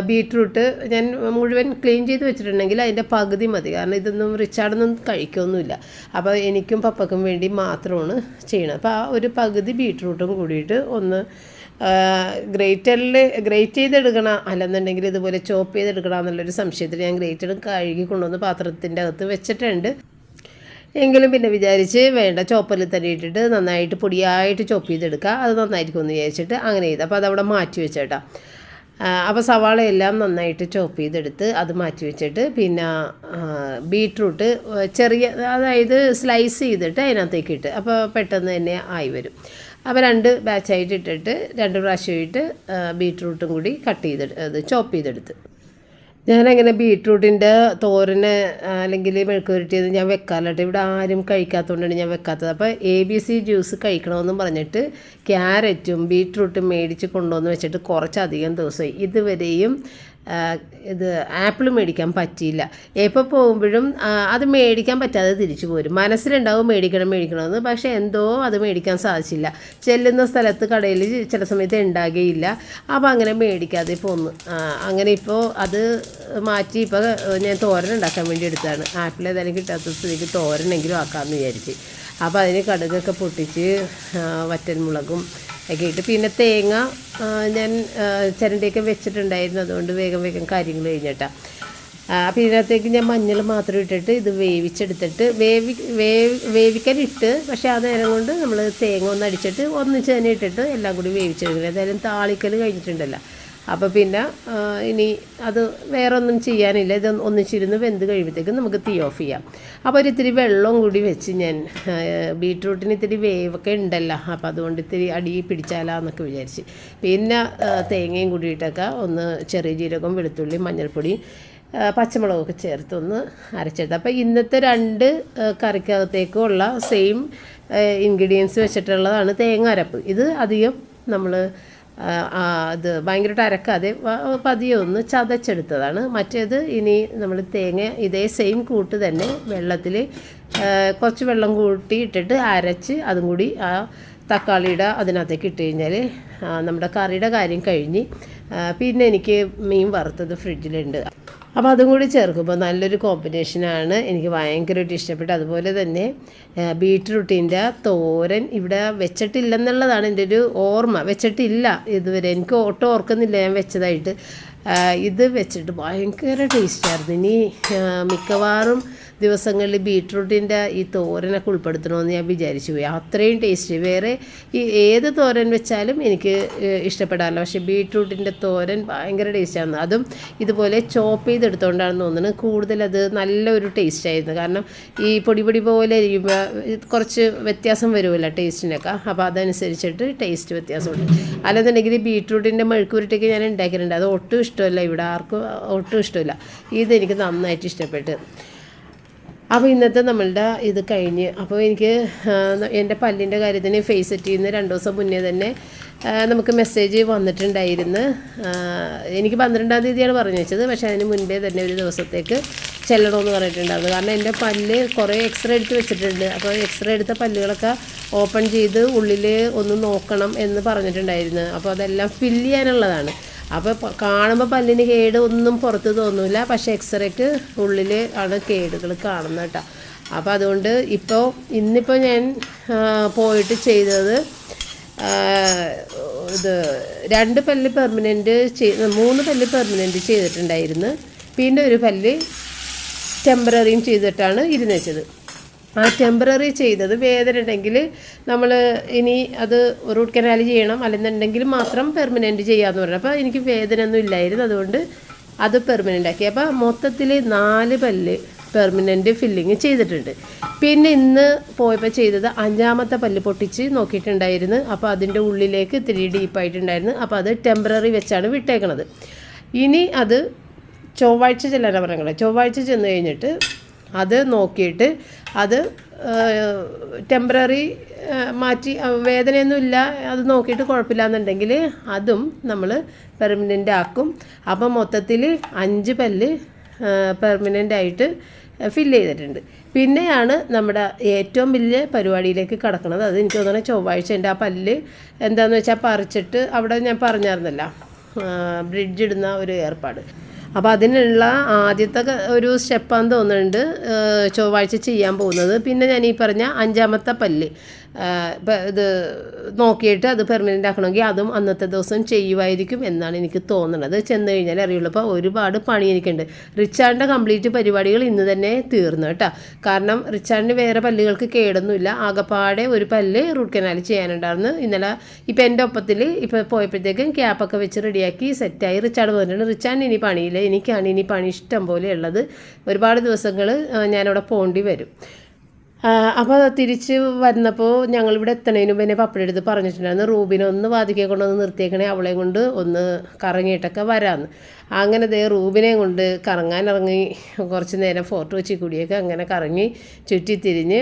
[SPEAKER 1] ബീട്രൂട്ട് ഞാൻ മുഴുവൻ ക്ലീൻ ചെയ്ത് വെച്ചിട്ടുണ്ടെങ്കിൽ അതിന്റെ പകുതി മതി. കാരണം ഇതൊന്നും റിച്ചാർഡൊന്നും കഴിക്കൊന്നുമില്ല. അപ്പോൾ എനിക്കും പപ്പക്കും വേണ്ടി മാത്രമാണ് ചെയ്യണത്. അപ്പോൾ ആ ഒരു പകുതി ബീട്രൂട്ടും കൂടിയിട്ട് ഒന്ന് ഗ്രേറ്ററിൽ ഗ്രേറ്റ് ചെയ്തെടുക്കണം. അല്ലെന്നുണ്ടെങ്കിൽ ഇതുപോലെ ചോപ്പ് ചെയ്തെടുക്കണം എന്നുള്ളൊരു സംശയത്തിൽ ഞാൻ ഗ്രേറ്റർ കഴുകി കൊണ്ടുവന്ന് പാത്രത്തിന്റെ അകത്ത് വെച്ചിട്ടുണ്ട്. എങ്കിലും പിന്നെ വിചാരിച്ച് വേണ്ട ചോപ്പറിൽ തന്നെ ഇട്ടിട്ട് നന്നായിട്ട് പൊടിയായിട്ട് ചോപ്പ് ചെയ്തെടുക്കുക. അത് നന്നായിരിക്കും എന്ന് വിചാരിച്ചിട്ട് അങ്ങനെ ചെയ്ത്. അപ്പോൾ അതവിടെ മാറ്റി വെച്ചേട്ടാ. അപ്പോൾ സവാള എല്ലാം നന്നായിട്ട് ചോപ്പ് ചെയ്തെടുത്ത് അത് മാറ്റി വെച്ചിട്ട് പിന്നെ ബീട്രൂട്ട് ചെറിയ അതായത് സ്ലൈസ് ചെയ്തിട്ട് അതിനകത്തേക്ക് ഇട്ട്. അപ്പോൾ പെട്ടെന്ന് തന്നെ ആയി വരും. അപ്പോൾ രണ്ട് ബാച്ചായിട്ട് ഇട്ടിട്ട് രണ്ട് പ്രാവശ്യമായിട്ട് ബീട്രൂട്ടും കൂടി കട്ട് ചെയ്തെടുത്ത് അത് ചോപ്പ് ചെയ്തെടുത്ത്. ഞാനങ്ങനെ ബീട്രൂട്ടിന്റെ തോരനെ അല്ലെങ്കിൽ മെഴുക്കുരുട്ടിയത് ഞാൻ വെക്കാറില്ല ഇവിടെ ആരും കഴിക്കാത്തതുകൊണ്ടാണ് ഞാൻ വെക്കാത്തത്. അപ്പോൾ എ ബി സി ജ്യൂസ് കഴിക്കണമെന്നും പറഞ്ഞിട്ട് ക്യാരറ്റും ബീട്രൂട്ടും മേടിച്ച് കൊണ്ടുവന്ന് വെച്ചിട്ട് കുറച്ചധികം ദിവസമായി. ഇതുവരെയും ഇത് ആപ്പിൾ മേടിക്കാൻ പറ്റിയില്ല. എപ്പോൾ പോകുമ്പോഴും അത് മേടിക്കാൻ പറ്റാതെ തിരിച്ചു പോരും. മനസ്സിലുണ്ടാവും മേടിക്കണം മേടിക്കണമെന്ന് പക്ഷേ എന്തോ അത് മേടിക്കാൻ സാധിച്ചില്ല. ചെല്ലുന്ന സ്ഥലത്ത് കടയിൽ ചില സമയത്ത് ഉണ്ടാകുകയില്ല അപ്പോൾ അങ്ങനെ മേടിക്കാതെ പോന്നു. അങ്ങനെ ഇപ്പോൾ അത് മാറ്റി ഇപ്പോൾ ഞാൻ തോരൻ ഉണ്ടാക്കാൻ വേണ്ടി എടുത്താണ് ആപ്പിൾ ഏതായാലും കിട്ടാത്ത സ്ഥിതിക്ക് തോരനെങ്കിലും ആക്കാമെന്ന് വിചാരിച്ച്. അപ്പോൾ അതിന് കടുകൊക്കെ പൊട്ടിച്ച് വറ്റൻമുളകും ഒക്കെ ഇട്ട് പിന്നെ തേങ്ങ ഞാൻ ചിരണ്ടിയൊക്കെ വെച്ചിട്ടുണ്ടായിരുന്നു. അതുകൊണ്ട് വേഗം വേഗം കാര്യങ്ങൾ കഴിഞ്ഞിട്ടാണ് അപ്പോൾ ഇതിനകത്തേക്ക് ഞാൻ മഞ്ഞൾ മാത്രം ഇട്ടിട്ട് ഇത് വേവിച്ചെടുത്തിട്ട് വേവി വേവ് വേവിക്കാൻ ഇട്ട് പക്ഷേ ആ നേരം കൊണ്ട് നമ്മൾ തേങ്ങ ഒന്ന് അടിച്ചിട്ട് ഒന്നിച്ച് തന്നെ ഇട്ടിട്ട് എല്ലാം കൂടി വേവിച്ചെടുക്കുന്നത് ഏതായാലും താളിക്കൽ കഴിഞ്ഞിട്ടുണ്ടല്ലോ. അപ്പോൾ പിന്നെ ഇനി അത് വേറൊന്നും ചെയ്യാനില്ല. ഇത് ഒന്നിച്ചിരുന്ന് വെന്ത് കഴിയുമ്പോഴത്തേക്കും നമുക്ക് തീ ഓഫ് ചെയ്യാം. അപ്പോൾ ഒരു ഇത്തിരി വെള്ളം കൂടി വെച്ച് ഞാൻ ബീട്രൂട്ടിന് ഇത്തിരി വേവൊക്കെ ഉണ്ടല്ലോ. അപ്പോൾ അതുകൊണ്ട് ഇത്തിരി അടി പിടിച്ചാലാന്നൊക്കെ വിചാരിച്ച്. പിന്നെ തേങ്ങയും കൂടിയിട്ടൊക്കെ ഒന്ന് ചെറിയ ജീരകം വെളുത്തുള്ളി മഞ്ഞൾപ്പൊടി പച്ചമുളകൊക്കെ ചേർത്തൊന്ന് അരച്ചെടുത്ത്. അപ്പോൾ ഇന്നത്തെ രണ്ട് കറിക്കകത്തേക്കുള്ള സെയിം ഇൻഗ്രീഡിയൻസ് വെച്ചിട്ടുള്ളതാണ് തേങ്ങ അരപ്പ്. ഇത് അധികം നമ്മൾ അത് ഭയങ്കരമായിട്ട് അരക്കാതെ പതിയെ ഒന്ന് ചതച്ചെടുത്തതാണ്. മറ്റേത് ഇനി നമ്മൾ തേങ്ങ ഇതേ സെയിം കൂട്ട് തന്നെ വെള്ളത്തിൽ കുറച്ച് വെള്ളം കൂട്ടി ഇട്ടിട്ട് അരച്ച് അതും കൂടി ആ തക്കാളിയുടെ അതിനകത്തേക്ക് ഇട്ട് കഴിഞ്ഞാൽ നമ്മുടെ കറിയുടെ കാര്യം കഴിഞ്ഞ് പിന്നെ എനിക്ക് മീൻ വറുത്തത് ഫ്രിഡ്ജിലുണ്ട്. അപ്പോൾ അതും കൂടി ചേർക്കുമ്പോൾ നല്ലൊരു കോമ്പിനേഷനാണ് എനിക്ക് ഭയങ്കരമായിട്ട് ഇഷ്ടപ്പെട്ടു അതുപോലെ തന്നെ ബീട്രൂട്ടിന്റെ തോരൻ ഇവിടെ വെച്ചിട്ടില്ലെന്നുള്ളതാണ് എന്റെ ഒരു ഓർമ്മ. വെച്ചിട്ടില്ല ഇതുവരെ. എനിക്ക് ഒട്ടും ഓർക്കുന്നില്ല ഞാൻ വെച്ചതായിട്ട്. ഇത് വെച്ചിട്ട് ഭയങ്കര ടേസ്റ്റായിരുന്നു ഇനി മിക്കവാറും ദിവസങ്ങളിൽ ബീട്രൂട്ടിന്റെ ഈ തോരനൊക്കെ ഉൾപ്പെടുത്തണമെന്ന് ഞാൻ വിചാരിച്ചു പോയി. അത്രയും ടേസ്റ്റ്. വേറെ ഈ ഏത് തോരൻ വെച്ചാലും എനിക്ക് ഇഷ്ടപ്പെടാറില്ല. പക്ഷേ ബീട്രൂട്ടിന്റെ തോരൻ ഭയങ്കര ടേസ്റ്റാണ്. അതും ഇതുപോലെ ചോപ്പ് ചെയ്തെടുത്തോണ്ടാണെന്ന് തോന്നുന്നത് കൂടുതലത് നല്ലൊരു ടേസ്റ്റ് ആയിരുന്നു കാരണം ഈ പൊടി പൊടി പോലെ കുറച്ച് വ്യത്യാസം വരുമല്ലോ ടേസ്റ്റിനൊക്കെ. അപ്പോൾ അതനുസരിച്ചിട്ട് ടേസ്റ്റ് വ്യത്യാസമുണ്ട്. അല്ലെന്നുണ്ടെങ്കിൽ ബീട്രൂട്ടിന്റെ മെഴുക്കുരുട്ടൊക്കെ ഞാൻ ഉണ്ടാക്കിയിട്ടുണ്ട്. അത് ഒട്ടും ഇഷ്ടമല്ല. ഇവിടെ ആർക്കും ഒട്ടും ഇഷ്ടമില്ല. ഇതെനിക്ക് നന്നായിട്ട് ഇഷ്ടപ്പെട്ട്. അപ്പോൾ ഇന്നത്തെ നമ്മളുടെ ഇത് കഴിഞ്ഞ്. അപ്പോൾ എനിക്ക് എന്റെ പല്ലിന്റെ കാര്യത്തിന് ഫേസ് സെറ്റ് ചെയ്യുന്ന രണ്ട് ദിവസം മുന്നേ തന്നെ നമുക്ക് മെസ്സേജ് വന്നിട്ടുണ്ടായിരുന്നു. എനിക്ക് പന്ത്രണ്ടാം തീയതിയാണ് പറഞ്ഞു വെച്ചത്. പക്ഷേ അതിന് മുൻപേ തന്നെ ഒരു ദിവസത്തേക്ക് ചെല്ലണമെന്ന് പറഞ്ഞിട്ടുണ്ടായിരുന്നു. കാരണം എന്റെ പല്ല് കുറേ എക്സ്റേ എടുത്ത് വെച്ചിട്ടുണ്ട്. അപ്പോൾ എക്സ്റേ എടുത്ത പല്ലുകളൊക്കെ ഓപ്പൺ ചെയ്ത് ഉള്ളിൽ ഒന്ന് നോക്കണം എന്ന് പറഞ്ഞിട്ടുണ്ടായിരുന്നു. അപ്പോൾ അതെല്ലാം ഫില്ല് ചെയ്യാനുള്ളതാണ്. അപ്പോൾ കാണുമ്പോൾ പല്ലിന് കേട് ഒന്നും പുറത്ത് തോന്നില്ല പക്ഷേ എക്സ്റേക്ക് ഉള്ളിൽ ആണ് കേടുകൾ കാണുന്നത് കേട്ടോ. അപ്പോൾ അതുകൊണ്ട് ഇപ്പോൾ ഇന്നിപ്പോൾ ഞാൻ പോയിട്ട് ചെയ്തത് ഇത് രണ്ട് പല്ല് പെർമനന്റ് ചെയ്ത് മൂന്ന് പല്ല് പെർമനന്റ് ചെയ്തിട്ടുണ്ടായിരുന്നു. പിന്നെ ഒരു പല്ല് ടെമ്പററിയും ചെയ്തിട്ടാണ് ഇരുന്ന് വെച്ചത്. ആ ടെമ്പററി ചെയ്തത് വേദന ഉണ്ടെങ്കിൽ നമ്മൾ ഇനി അത് റൂട്ട് കനാൽ ചെയ്യണം. അല്ലെന്നുണ്ടെങ്കിൽ മാത്രം പെർമനന്റ് ചെയ്യാമെന്ന് പറഞ്ഞു. അപ്പോൾ എനിക്ക് വേദന ഒന്നും ഇല്ലായിരുന്നു. അതുകൊണ്ട് അത് പെർമനന്റ് ആക്കി. അപ്പോൾ മൊത്തത്തിൽ നാല് പല്ല് പെർമനന്റ് ഫില്ലിങ് ചെയ്തിട്ടുണ്ട്. പിന്നെ ഇന്ന് പോയപ്പോൾ ചെയ്തത് അഞ്ചാമത്തെ പല്ല് പൊട്ടിച്ച് നോക്കിയിട്ടുണ്ടായിരുന്നു. അപ്പോൾ അതിന്റെ ഉള്ളിലേക്ക് ഇത്തിരി ഡീപ്പായിട്ടുണ്ടായിരുന്നു അപ്പോൾ അത് ടെമ്പററി വെച്ചാണ് വിട്ടേക്കണത്. ഇനി അത് ചൊവ്വാഴ്ച ചെല്ലാനാണ് പറയുന്നത് ചൊവ്വാഴ്ച ചെന്ന് കഴിഞ്ഞിട്ട് അത് നോക്കിയിട്ട് അത് ടെമ്പററി മാറ്റി വേദനയൊന്നുമില്ല അത് നോക്കിയിട്ട് കുഴപ്പമില്ല എന്നുണ്ടെങ്കിൽ അതും നമ്മൾ പെർമനന്റ് ആക്കും. അപ്പം മൊത്തത്തിൽ അഞ്ച് പല്ല് പെർമനന്റ് ആയിട്ട് ഫില്ല് ചെയ്തിട്ടുണ്ട്. പിന്നെയാണ് നമ്മുടെ ഏറ്റവും വലിയ പരിപാടിയിലേക്ക് കടക്കുന്നത്. അത് എനിക്ക് തോന്നുന്നത് ചൊവ്വാഴ്ച ആ പല്ല് എന്താണെന്ന് വെച്ചാൽ പറിച്ചിട്ട് അവിടെ ഞാൻ പറഞ്ഞായിരുന്നല്ലോ ബ്രിഡ്ജ് ഇടുന്ന ഒരു ഏർപ്പാട്. അപ്പോൾ അതിനുള്ള ആദ്യത്തെ ഒരു സ്റ്റെപ്പാന്ന് തോന്നുന്നുണ്ട് ചൊവ്വാഴ്ച ചെയ്യാൻ പോകുന്നത്. പിന്നെ ഞാൻ ഈ പറഞ്ഞ അഞ്ചാമത്തെ പല്ല്. ഇത് നോക്കിയിട്ട് അത് പെർമനന്റ് ആക്കണമെങ്കിൽ അതും അന്നത്തെ ദിവസം ചെയ്യുമായിരിക്കും എന്നാണ് എനിക്ക് തോന്നുന്നത്. ചെന്ന് കഴിഞ്ഞാൽ അറിയുള്ളൂ. അപ്പോൾ ഒരുപാട് പണി എനിക്കുണ്ട്. റിച്ചാർഡിന്റെ കംപ്ലീറ്റ് പരിപാടികൾ ഇന്ന് തന്നെ തീർന്നു കേട്ടോ. കാരണം റിച്ചാർഡിന് വേറെ പല്ലുകൾക്ക് കേടൊന്നുമില്ല. ആകെപ്പാടെ ഒരു പല്ല് റൂട്ട് കനാൽ ചെയ്യാനുണ്ടായിരുന്നു. ഇന്നലെ ഇപ്പം എന്റെ ഒപ്പത്തിൽ ഇപ്പോൾ പോയപ്പോഴത്തേക്കും ക്യാപ്പൊക്കെ വെച്ച് റെഡിയാക്കി സെറ്റായി റിച്ചാർഡ് പറഞ്ഞിട്ടുണ്ട് റിച്ചാർഡിന് ഇനി പണിയില്ല. എനിക്കാണ് ഇനി പണി ഇഷ്ടം പോലെ ഉള്ളത്. ഒരുപാട് ദിവസങ്ങൾ ഞാനവിടെ പോകേണ്ടി വരും. അപ്പോൾ തിരിച്ച് വന്നപ്പോൾ ഞങ്ങളിവിടെ എത്തണേനും പിന്നെ പപ്പയുടെ അടുത്ത് പറഞ്ഞിട്ടുണ്ടായിരുന്നു റൂബിനെ ഒന്ന് വാതിക്കെ കൊണ്ടൊന്ന് നിർത്തിയേക്കണേ അവളെയും കൊണ്ട് ഒന്ന് കറങ്ങിയിട്ടൊക്കെ വരാമെന്ന് അങ്ങനെ ദേ റൂബിനെയും കൊണ്ട് കറങ്ങാൻ ഇറങ്ങി കുറച്ച് നേരം ഫോട്ടോ വെച്ച് കൂടിയൊക്കെ അങ്ങനെ കറങ്ങി ചുറ്റിത്തിരിഞ്ഞ് തിരിഞ്ഞ്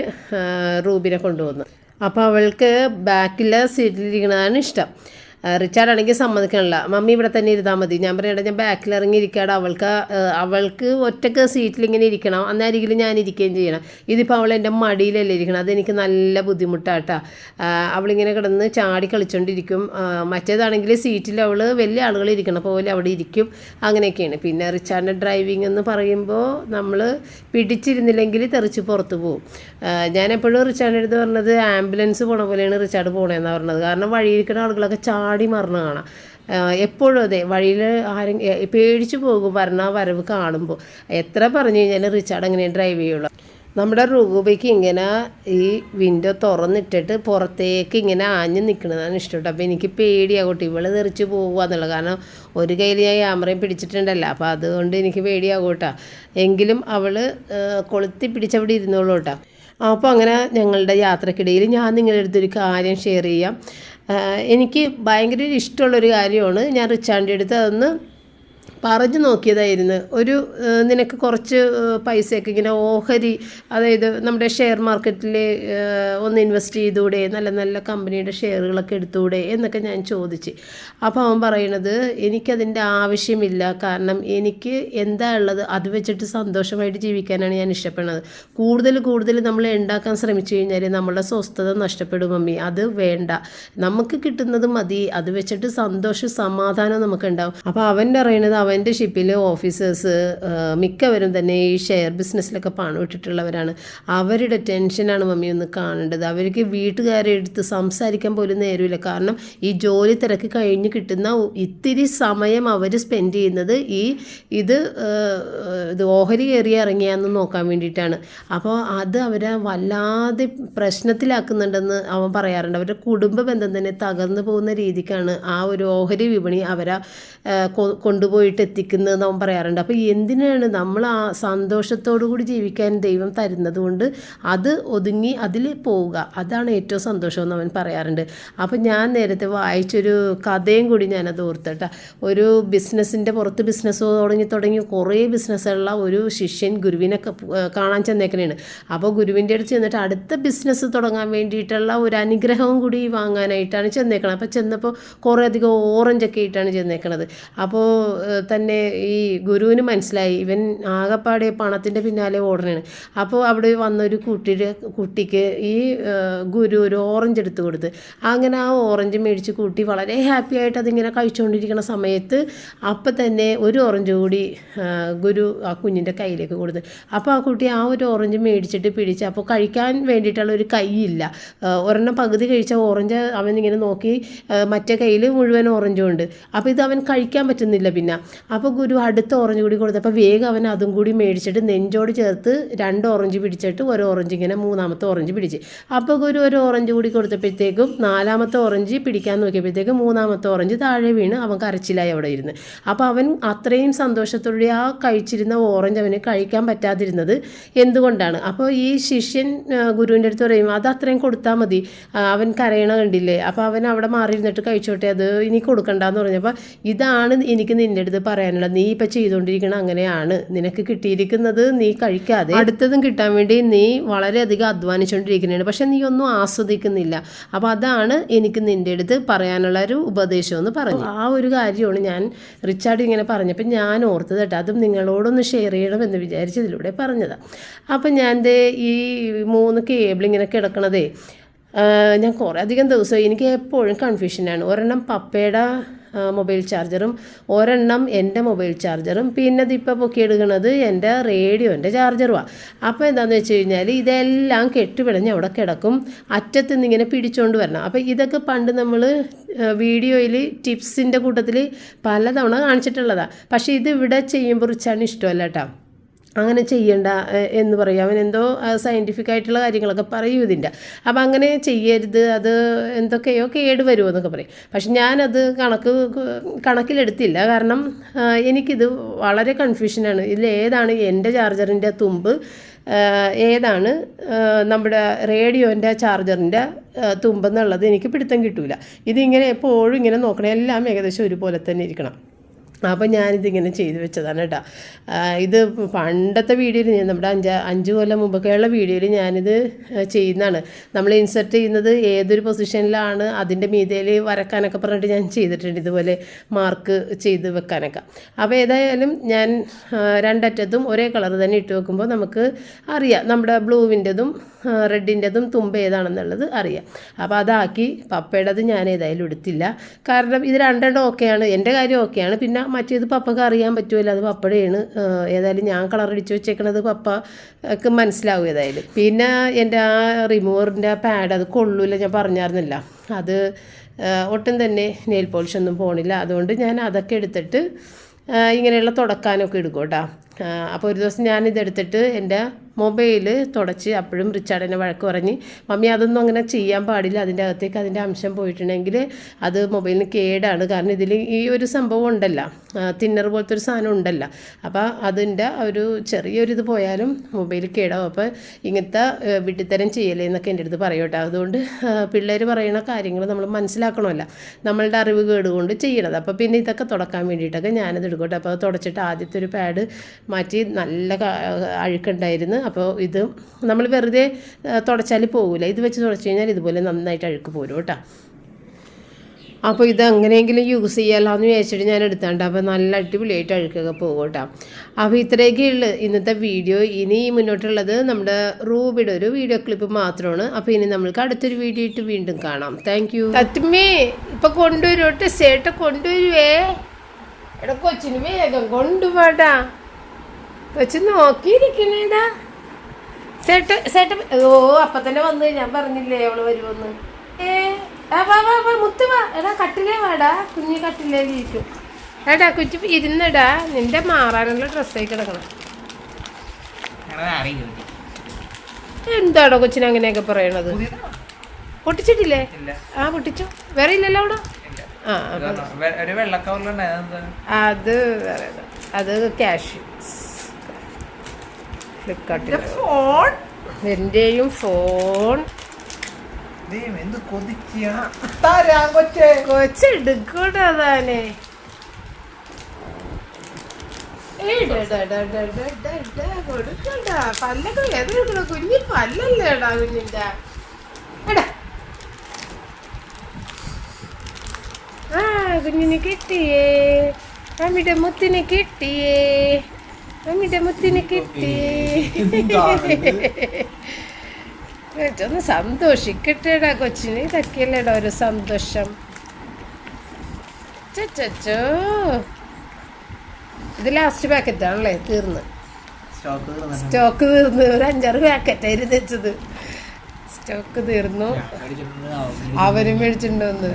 [SPEAKER 1] റൂബിനെ കൊണ്ടുവന്നു. അപ്പോൾ അവൾക്ക് ബാക്കിലെ സീറ്റിലിരിക്കണതാണ് ഇഷ്ടം. റിച്ചാർഡ് ആണെങ്കിൽ സമ്മതിക്കണില്ല. മമ്മി ഇവിടെ തന്നെ ഇരുന്നാൽ മതി. ഞാൻ പറയട്ടെ ഞാൻ ബാക്കിൽ ഇറങ്ങി അവൾക്ക് അവൾക്ക് ഒറ്റയ്ക്ക് സീറ്റിൽ ഇങ്ങനെ ഇരിക്കണം. അന്നരികിൽ ഞാൻ ഇരിക്കുകയും ചെയ്യണം. ഇതിപ്പോൾ അവൾ എന്റെ മടിയിലല്ലേ ഇരിക്കണം. അതെനിക്ക് നല്ല ബുദ്ധിമുട്ടാട്ടാ. അവളിങ്ങനെ കിടന്ന് ചാടി കളിച്ചുകൊണ്ടിരിക്കും മറ്റേതാണെങ്കിൽ സീറ്റിൽ അവൾ വലിയ ആളുകൾ ഇരിക്കണ പോലെ അവിടെ ഇരിക്കും. അങ്ങനെയൊക്കെയാണ്. പിന്നെ റിച്ചാർഡിന്റെ ഡ്രൈവിംഗ് എന്ന് പറയുമ്പോൾ നമ്മൾ പിടിച്ചിരുന്നില്ലെങ്കിൽ തെറിച്ച് പുറത്ത് പോകും ഞാനെപ്പോഴും റിച്ചാർഡിന്റെ അടുത്ത് പറഞ്ഞത് ആംബുലൻസ് പോണ പോലെയാണ് റിച്ചാർഡ് പോകണമെന്നാണ് പറഞ്ഞത്. കാരണം വഴിയിരിക്കുന്ന ആളുകളൊക്കെ ചാടി മറന്നു കാണാം. എപ്പോഴും അതെ വഴിയിൽ ആരും പേടിച്ചു പോകും വരണ വരവ് കാണുമ്പോൾ എത്ര പറഞ്ഞു കഴിഞ്ഞാൽ റിച്ചാർഡ് എങ്ങനെ ഡ്രൈവ് ചെയ്യുള്ളൂ. നമ്മുടെ റൂബയ്ക്ക് ഇങ്ങനെ ഈ വിൻഡോ തുറന്നിട്ടിട്ട് പുറത്തേക്ക് ഇങ്ങനെ ആഞ്ഞ് നിൽക്കുന്നതാണ് ഇഷ്ടം അപ്പോൾ എനിക്ക് പേടിയാകട്ടെ ഇവൾ തെറിച്ച് പോകുക എന്നുള്ളത്. കാരണം ഒരു കയ്യിൽ ഞാൻ ക്യാമറയും പിടിച്ചിട്ടുണ്ടല്ലോ. അപ്പോൾ അതുകൊണ്ട് എനിക്ക് പേടിയാകും കേട്ടോ. എങ്കിലും അവൾ കൊളുത്തി പിടിച്ചവിടെ ഇരുന്നോളൂ കേട്ടോ. അപ്പോൾ അങ്ങനെ ഞങ്ങളുടെ യാത്രക്കിടയിൽ ഞാൻ നിങ്ങളുടെ അടുത്തൊരു കാര്യം ഷെയർ ചെയ്യാം. എനിക്ക് ഭയങ്കര ഒരു ഇഷ്ടമുള്ളൊരു കാര്യമാണ്. ഞാൻ റിച്ചാന്റെ അടുത്ത് അതൊന്ന് പറഞ്ഞു നോക്കിയതായിരുന്നു. ഒരു നിനക്ക് കുറച്ച് പൈസയൊക്കെ ഇങ്ങനെ ഓഹരി അതായത് നമ്മുടെ ഷെയർ മാർക്കറ്റിൽ ഒന്ന് ഇൻവെസ്റ്റ് ചെയ്തുകൂടെ നല്ല നല്ല കമ്പനിയുടെ ഷെയറുകളൊക്കെ എടുത്തുകൂടെ എന്നൊക്കെ ഞാൻ ചോദിച്ച്. അപ്പോൾ അവൻ പറയണത് എനിക്കതിന്റെ ആവശ്യമില്ല. കാരണം എനിക്ക് എന്താ ഉള്ളത് അത് വെച്ചിട്ട് സന്തോഷമായിട്ട് ജീവിക്കാനാണ് ഞാൻ ഇഷ്ടപ്പെടുന്നത്. കൂടുതൽ കൂടുതൽ നമ്മൾ ഉണ്ടാക്കാൻ ശ്രമിച്ചു കഴിഞ്ഞാൽ നമ്മളുടെ സ്വസ്ഥത നഷ്ടപ്പെടും മമ്മി. അത് വേണ്ട. നമുക്ക് കിട്ടുന്നത് മതി. അത് വെച്ചിട്ട് സന്തോഷം സമാധാനം നമുക്ക് ഉണ്ടാവും അപ്പോൾ അവൻ പറയുന്നത് അവന്റെ ഷിപ്പിൽ ഓഫീസേഴ്സ് മിക്കവരും തന്നെ ഈ ഷെയർ ബിസിനസ്സിലൊക്കെ പണം ഇട്ടിട്ടുള്ളവരാണ് അവരുടെ ടെൻഷനാണ് മമ്മി ഒന്ന് കാണേണ്ടത്. അവർക്ക് വീട്ടുകാരെ എടുത്ത് സംസാരിക്കാൻ പോലും നേരമില്ല. കാരണം ഈ ജോലി തിരക്ക് കഴിഞ്ഞ് കിട്ടുന്ന ഇത്തിരി സമയം അവർ സ്പെൻഡ് ചെയ്യുന്നത് ഈ ഇത് ഇത് ഓഹരി കയറി ഇറങ്ങിയാന്ന് നോക്കാൻ വേണ്ടിയിട്ടാണ്. അപ്പോൾ അത് അവരെ വല്ലാതെ പ്രശ്നത്തിലാക്കുന്നുണ്ടെന്ന് അവൻ പറയാറുണ്ട്. അവരുടെ കുടുംബ ബന്ധം തന്നെ തകർന്നു പോകുന്ന രീതിക്കാണ് ആ ഒരു ഓഹരി വിപണി അവരെ ഏഹ്, കൊ- എത്തിക്കുന്നത് നാം പറയാറുണ്ട്. അപ്പോൾ എന്തിനാണ് നമ്മൾ ആ സന്തോഷത്തോടു കൂടി ജീവിക്കാൻ ദൈവം തരുന്നത് കൊണ്ട് അത് ഒതുങ്ങി അതിൽ പോവുക? അതാണ് ഏറ്റവും സന്തോഷം എന്ന് അവൻ പറയാറുണ്ട്. അപ്പോൾ ഞാൻ നേരത്തെ വായിച്ചൊരു കഥയും കൂടി ഞാനത് ഓർത്തട്ട ഒരു ബിസിനസ്സിന്റെ പുറത്ത് ബിസിനസ് തുടങ്ങി തുടങ്ങി കുറേ ബിസിനസ്സുള്ള ഒരു ശിഷ്യൻ ഗുരുവിനെ കാണാൻ ചെന്നേക്കണേണ്. അപ്പോൾ ഗുരുവിന്റെ അടുത്ത് ചെന്നിട്ട് അടുത്ത ബിസിനസ് തുടങ്ങാൻ വേണ്ടിയിട്ടുള്ള ഒരു അനുഗ്രഹവും കൂടി വാങ്ങാനായിട്ടാണ് ചെന്നേക്കണത്. അപ്പോൾ ചെന്നപ്പോൾ കുറേ അധികം ഓറഞ്ചൊക്കെ ആയിട്ടാണ് ചെന്നേക്കണത്. അപ്പോൾ തന്നെ ഈ ഗുരുവിന് മനസ്സിലായി. ഇവൻ ആകെപ്പാടെ പണത്തിന്റെ പിന്നാലെ ഓടണേണ്. അപ്പോൾ അവിടെ വന്നൊരു കുട്ടിയുടെ കുട്ടിക്ക് ഈ ഗുരു ഒരു ഓറഞ്ച് എടുത്ത് കൊടുത്ത്. അങ്ങനെ ആ ഓറഞ്ച് മേടിച്ച് കൂട്ടി വളരെ ഹാപ്പി ആയിട്ട് അതിങ്ങനെ കഴിച്ചുകൊണ്ടിരിക്കുന്ന സമയത്ത് അപ്പം തന്നെ ഒരു ഓറഞ്ച് കൂടി ഗുരു ആ കുഞ്ഞിന്റെ കയ്യിലേക്ക് കൊടുത്ത്. അപ്പോൾ ആ കുട്ടി ആ ഒരു ഓറഞ്ച് മേടിച്ചിട്ട് പിടിച്ച് അപ്പോൾ കഴിക്കാൻ വേണ്ടിയിട്ടുള്ള ഒരു കൈയില്ല. ഒരെണ്ണം പകുതി കഴിച്ച ഓറഞ്ച് അവൻ ഇങ്ങനെ നോക്കി മറ്റേ കയ്യിൽ മുഴുവൻ ഓറഞ്ചും ഉണ്ട്. അപ്പോൾ ഇത് അവൻ കഴിക്കാൻ പറ്റുന്നില്ല പിന്നെ. അപ്പോൾ ഗുരു അടുത്ത ഓറഞ്ച് കൂടി കൊടുത്തു അപ്പോൾ വേഗം അവൻ അതും കൂടി മേടിച്ചിട്ട് നെഞ്ചോട് ചേർത്ത് രണ്ട് ഓറഞ്ച് പിടിച്ചിട്ട് ഒരു ഓറഞ്ച് ഇങ്ങനെ മൂന്നാമത്തെ ഓറഞ്ച് പിടിച്ച്. അപ്പോൾ ഗുരു ഒരു ഓറഞ്ച് കൂടി കൊടുത്തപ്പോഴത്തേക്കും നാലാമത്തെ ഓറഞ്ച് പിടിക്കാൻ നോക്കിയപ്പോഴത്തേക്കും മൂന്നാമത്തെ ഓറഞ്ച് താഴെ വീണ് അവൻ കരച്ചിലായി അവിടെ ഇരുന്ന്. അപ്പോൾ അവൻ അത്രയും സന്തോഷത്തോടെ ആ കഴിച്ചിരുന്ന ഓറഞ്ച് അവന് കഴിക്കാൻ പറ്റാതിരുന്നത് എന്തുകൊണ്ടാണ്? അപ്പോൾ ഈ ശിഷ്യൻ ഗുരുവിന്റെ അടുത്ത് പറയും അത് അത്രയും കൊടുത്താൽ മതി. അവൻ കരയണ കണ്ടില്ലേ? അപ്പോൾ അവൻ അവിടെ മാറി ഇരുന്നിട്ട് കഴിച്ചോട്ടെ അത് ഇനി കൊടുക്കണ്ടെന്ന് പറഞ്ഞപ്പോൾ ഇതാണ് എനിക്ക് നിന്റെ അടുത്ത് പറയാനുള്ളത് നീ ഇപ്പം ചെയ്തുകൊണ്ടിരിക്കണ അങ്ങനെയാണ്. നിനക്ക് കിട്ടിയിരിക്കുന്നത് നീ കഴിക്കാതെ. അടുത്തതും കിട്ടാൻ വേണ്ടി നീ വളരെയധികം അധ്വാനിച്ചുകൊണ്ടിരിക്കുന്നതാണ് പക്ഷെ നീ ഒന്നും ആസ്വദിക്കുന്നില്ല. അപ്പോൾ അതാണ് എനിക്ക് നിന്റെ അടുത്ത് പറയാനുള്ള ഒരു ഉപദേശം എന്ന് പറഞ്ഞു ആ ഒരു കാര്യമാണ് ഞാൻ റിച്ചാർഡ് ഇങ്ങനെ പറഞ്ഞപ്പോൾ ഞാൻ ഓർത്തത് കേട്ടോ. അതും നിങ്ങളോടൊന്ന് ഷെയർ ചെയ്യണം എന്ന് വിചാരിച്ച് ഇതിലൂടെ പറഞ്ഞതാണ് അപ്പം ഞാൻ ഈ മൂന്ന് കേബിൾ ഇങ്ങനെ കിടക്കണതേ ഞാൻ കുറേ അധികം ദിവസം എനിക്ക് എപ്പോഴും കൺഫ്യൂഷനാണ് ഒരെണ്ണം പപ്പയുടെ മൊബൈൽ ചാർജറും ഒരെണ്ണം എന്റെ മൊബൈൽ ചാർജറും. പിന്നെ ഇതിപ്പോൾ പൊക്കിയെടുക്കുന്നത് എന്റെ റേഡിയോന്റെ ചാർജറുമാണ് അപ്പോൾ എന്താണെന്ന് വെച്ച് കഴിഞ്ഞാൽ ഇതെല്ലാം കെട്ടുപിടഞ്ഞ് അവിടെ കിടക്കും? അറ്റത്ത് നിന്ന് ഇങ്ങനെ പിടിച്ചുകൊണ്ട് വരണം. അപ്പോൾ ഇതൊക്കെ പണ്ട് നമ്മൾ വീഡിയോയിൽ ടിപ്സിന്റെ കൂട്ടത്തിൽ പലതവണ കാണിച്ചിട്ടുള്ളതാണ് പക്ഷേ ഇത് ഇവിടെ ചെയ്യുമ്പോൾ ഇഷ്ടമല്ല കേട്ടോ. അങ്ങനെ ചെയ്യണ്ട എന്ന് പറയും. അവൻ എന്തോ സയന്റിഫിക് ആയിട്ടുള്ള കാര്യങ്ങളൊക്കെ പറയും ഇതിന്റെ. അപ്പം അങ്ങനെ ചെയ്യരുത് അത് എന്തൊക്കെയോ കേട് വരുമോ എന്നൊക്കെ പറയും. പക്ഷെ ഞാനത് കണക്ക് കണക്കിലെടുത്തില്ല. കാരണം എനിക്കിത് വളരെ കൺഫ്യൂഷനാണ് ഇതിൽ ഏതാണ് എന്റെ ചാർജറിന്റെ തുമ്പ് ഏതാണ് നമ്മുടെ റേഡിയോന്റെ ചാർജറിന്റെ തുമ്പെന്നുള്ളത് എനിക്ക് പിടുത്തം കിട്ടില്ല ഇതിങ്ങനെ എപ്പോഴും ഇങ്ങനെ നോക്കണം എല്ലാം ഏകദേശം ഒരുപോലെ തന്നെ ഇരിക്കണം. അപ്പോൾ ഞാനിതിങ്ങനെ ചെയ്ത് വെച്ചതാണ് കേട്ടോ. ഇത് പണ്ടത്തെ വീഡിയോയിൽ ഞാൻ നമ്മുടെ അഞ്ച് അഞ്ച് കൊല്ലം മുമ്പൊക്കെയുള്ള വീഡിയോയിൽ ഞാനിത് ചെയ്യുന്നതാണ്. നമ്മൾ ഇൻസെർട്ട് ചെയ്യുന്നത് ഏതൊരു പൊസിഷനിലാണ് അതിന്റെ മീതയിൽ വരക്കാനൊക്കെ പറഞ്ഞിട്ട് ഞാൻ ചെയ്തിട്ടുണ്ട് ഇതുപോലെ മാർക്ക് ചെയ്ത് വെക്കാനൊക്കെ. അപ്പോൾ ഏതായാലും ഞാൻ രണ്ടറ്റത്തും ഒരേ കളർ തന്നെ ഇട്ട് വെക്കുമ്പോൾ നമുക്ക് അറിയാം നമ്മുടെ ബ്ലൂവിന്റെതും റെഡിന്റെതും തുമ്പ ഏതാണെന്നുള്ളത് അറിയാം. അപ്പോൾ അതാക്കി പപ്പയുടേത് ഞാൻ ഏതായാലും എടുത്തില്ല. കാരണം ഇത് രണ്ടെണ്ണം ഓക്കെയാണ്. എന്റെ കാര്യം ഓക്കെയാണ്. പിന്നെ മറ്റേത് പപ്പക്ക് അറിയാൻ പറ്റുമല്ലോ അത് പപ്പടെയാണ് ഏതായാലും ഞാൻ കളർ അടിച്ച് വെച്ചേക്കണത് പപ്പക്ക് മനസ്സിലാവും ഏതായാലും. പിന്നെ എന്റെ ആ റിമൂവറിന്റെ പാഡ് അത് കൊള്ളൂല ഞാൻ പറഞ്ഞായിരുന്നില്ല. അത് ഒട്ടും തന്നെ നെയിൽ പോളിഷ് ഒന്നും പോണില്ല. അതുകൊണ്ട് ഞാൻ അതൊക്കെ എടുത്തിട്ട് ഇങ്ങനെയുള്ള തുടക്കാനൊക്കെ എടുക്കും കേട്ടോ. അപ്പോൾ ഒരു ദിവസം ഞാനിതെടുത്തിട്ട് എന്റെ മൊബൈൽ തുടച്ച് അപ്പോഴും റിച്ചാർഡ് എന്നെ വഴക്ക് പറഞ്ഞ് മമ്മി അതൊന്നും അങ്ങനെ ചെയ്യാൻ പാടില്ല. അതിന്റെ അകത്തേക്ക് അതിന്റെ അംശം പോയിട്ടുണ്ടെങ്കിൽ അത് മൊബൈലിന് കേടാണ്. കാരണം ഇതിൽ ഈ ഒരു സംഭവം ഉണ്ടല്ലോ. തിന്നർ പോലത്തെ ഒരു സാധനം ഉണ്ടല്ലോ. അപ്പോൾ അതിന്റെ ഒരു ചെറിയൊരിത് പോയാലും മൊബൈൽ കേടാവും. അപ്പോൾ ഇങ്ങനത്തെ വിട്ടിത്തരം ചെയ്യലേ എന്നൊക്കെ എന്റെ അടുത്ത് പറയട്ടെ അതുകൊണ്ട് പിള്ളേർ പറയുന്ന കാര്യങ്ങൾ നമ്മൾ മനസ്സിലാക്കണമല്ല. നമ്മളുടെ അറിവ് കേടുകൊണ്ട് ചെയ്യണത്. അപ്പോൾ പിന്നെ ഇതൊക്കെ തുടക്കാൻ വേണ്ടിയിട്ടൊക്കെ ഞാനത് എടുക്കട്ടെ അപ്പോൾ അത് തുടച്ചിട്ട് ആദ്യത്തെ ഒരു പാഡ് മാറ്റി നല്ല അഴുക്കുണ്ടായിരുന്നു. അപ്പോൾ ഇത് നമ്മൾ വെറുതെ തുടച്ചാൽ പോകില്ല ഇത് വെച്ച് തുടച്ച് കഴിഞ്ഞാൽ ഇതുപോലെ നന്നായിട്ട് അഴുക്ക് പോരും കേട്ടോ. അപ്പോൾ ഇത് എങ്ങനെയെങ്കിലും യൂസ് ചെയ്യാമല്ലോ എന്ന് വിചാരിച്ചിട്ട് ഞാൻ എടുത്താണ്ട് അപ്പോൾ നല്ല അടിപൊളിയായിട്ട് അഴുക്കൊക്കെ പോകും കേട്ടോ. അപ്പോൾ ഇത്രയൊക്കെ ഉള്ളു. ഇന്നത്തെ വീഡിയോ ഇനി മുന്നോട്ടുള്ളത് നമ്മുടെ റൂബിയുടെ ഒരു വീഡിയോ ക്ലിപ്പ് മാത്രമാണ്. അപ്പോൾ ഇനി നമ്മൾക്ക് അടുത്തൊരു വീഡിയോ ഇട്ട് വീണ്ടും കാണാം. താങ്ക് യു തത്മേ ഇപ്പം കൊണ്ടുവരുമോട്ടെ സേട്ട കൊണ്ടുവരുവേ. എടാ കൊച്ചിന് വേഗം കൊണ്ടുപോടാ കൊച്ചു നോക്കിയിരിക്കണേടാ. ചേട്ട ചേട്ട ഓ അപ്പൊ തന്നെ വന്നു ഞാൻ പറഞ്ഞില്ലേ അവൾ വരുമെന്ന് ഏ ആ വാ വാ വാ മുത്ത് വാ. എടാ കട്ടിലേ വാടാ. കുഞ്ഞു കട്ടിലേ ഇരിക്കും എടാ കുച്ചു ഇരുന്നടാ. നിന്റെ മാറാനുള്ള ഡ്രസ്സായി കിടക്കണം. എന്താടോ കൊച്ചിന് അങ്ങനെയൊക്കെ പറയണത്? പൊട്ടിച്ചിട്ടില്ലേ? ആ പൊട്ടിച്ചു? വേറെ ഇല്ലല്ലോ അവിടെ? ആ അത് അത് ക്യാഷ്. ഫ്ലിപ്കാർട്ടിൽ
[SPEAKER 2] ഫോൺ.
[SPEAKER 1] എന്റെയും ഫോൺ.
[SPEAKER 2] എന്ത്
[SPEAKER 1] കൊടുക്കണ്ട. പല്ലൊക്കെ വേദന കുഞ്ഞി പല്ലല്ലേടാ കുഞ്ഞിന്റെ. എടാ. ആ കുഞ്ഞിന് കിട്ടിയേ. അമ്മിയുടെ മുത്തിന് കിട്ടിയേ. അമ്മിയുടെ മുത്തിനെ കിട്ടി. ഒന്ന് സന്തോഷിക്കട്ടെടാ കൊച്ചിന്. ഇതൊക്കെയല്ലേടാ ഒരു സന്തോഷം. ചോ ഇത് ലാസ്റ്റ് പാക്കറ്റ് ആണല്ലേ? തീർന്ന്.
[SPEAKER 2] സ്റ്റോക്ക്
[SPEAKER 1] തീർന്നു. ഒരു അഞ്ചാറ് പാക്കറ്റായി വെച്ചത് സ്റ്റോക്ക് തീർന്നു. അവരും മേടിച്ചിട്ടുണ്ടോന്ന്.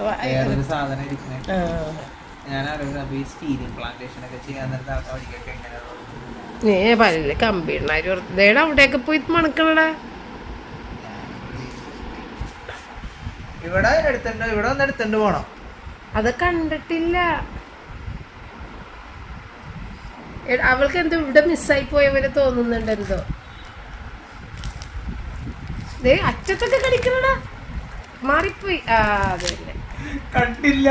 [SPEAKER 2] വേറൊരു സാധനം ഞാൻ ഈ പ്ലാന്റേഷൻ ഒക്കെ ചെയ്യാൻ നേരത്തെ വഴിക്കൊക്കെ എങ്ങനെയാണ്
[SPEAKER 1] കമ്പിണ്ണാര് അവിടെയൊക്കെ പോയി മണക്കണടാ.
[SPEAKER 2] ഇവിടെ എടുത്തുണ്ട് ഇവിടെ ഒന്ന് എടുത്തുണ്ട് പോണം.
[SPEAKER 1] അത് കണ്ടിട്ടില്ല. എ- അവൾക്ക് എന്തോ ഇവിടെ മിസ്സായി പോയ പോലെ തോന്നുന്നുണ്ട് എന്തോ. അറ്റത്തൊക്കെ കടിക്കണടാ. മാറിപ്പോയി. ആ അതെ
[SPEAKER 2] കണ്ടില്ല.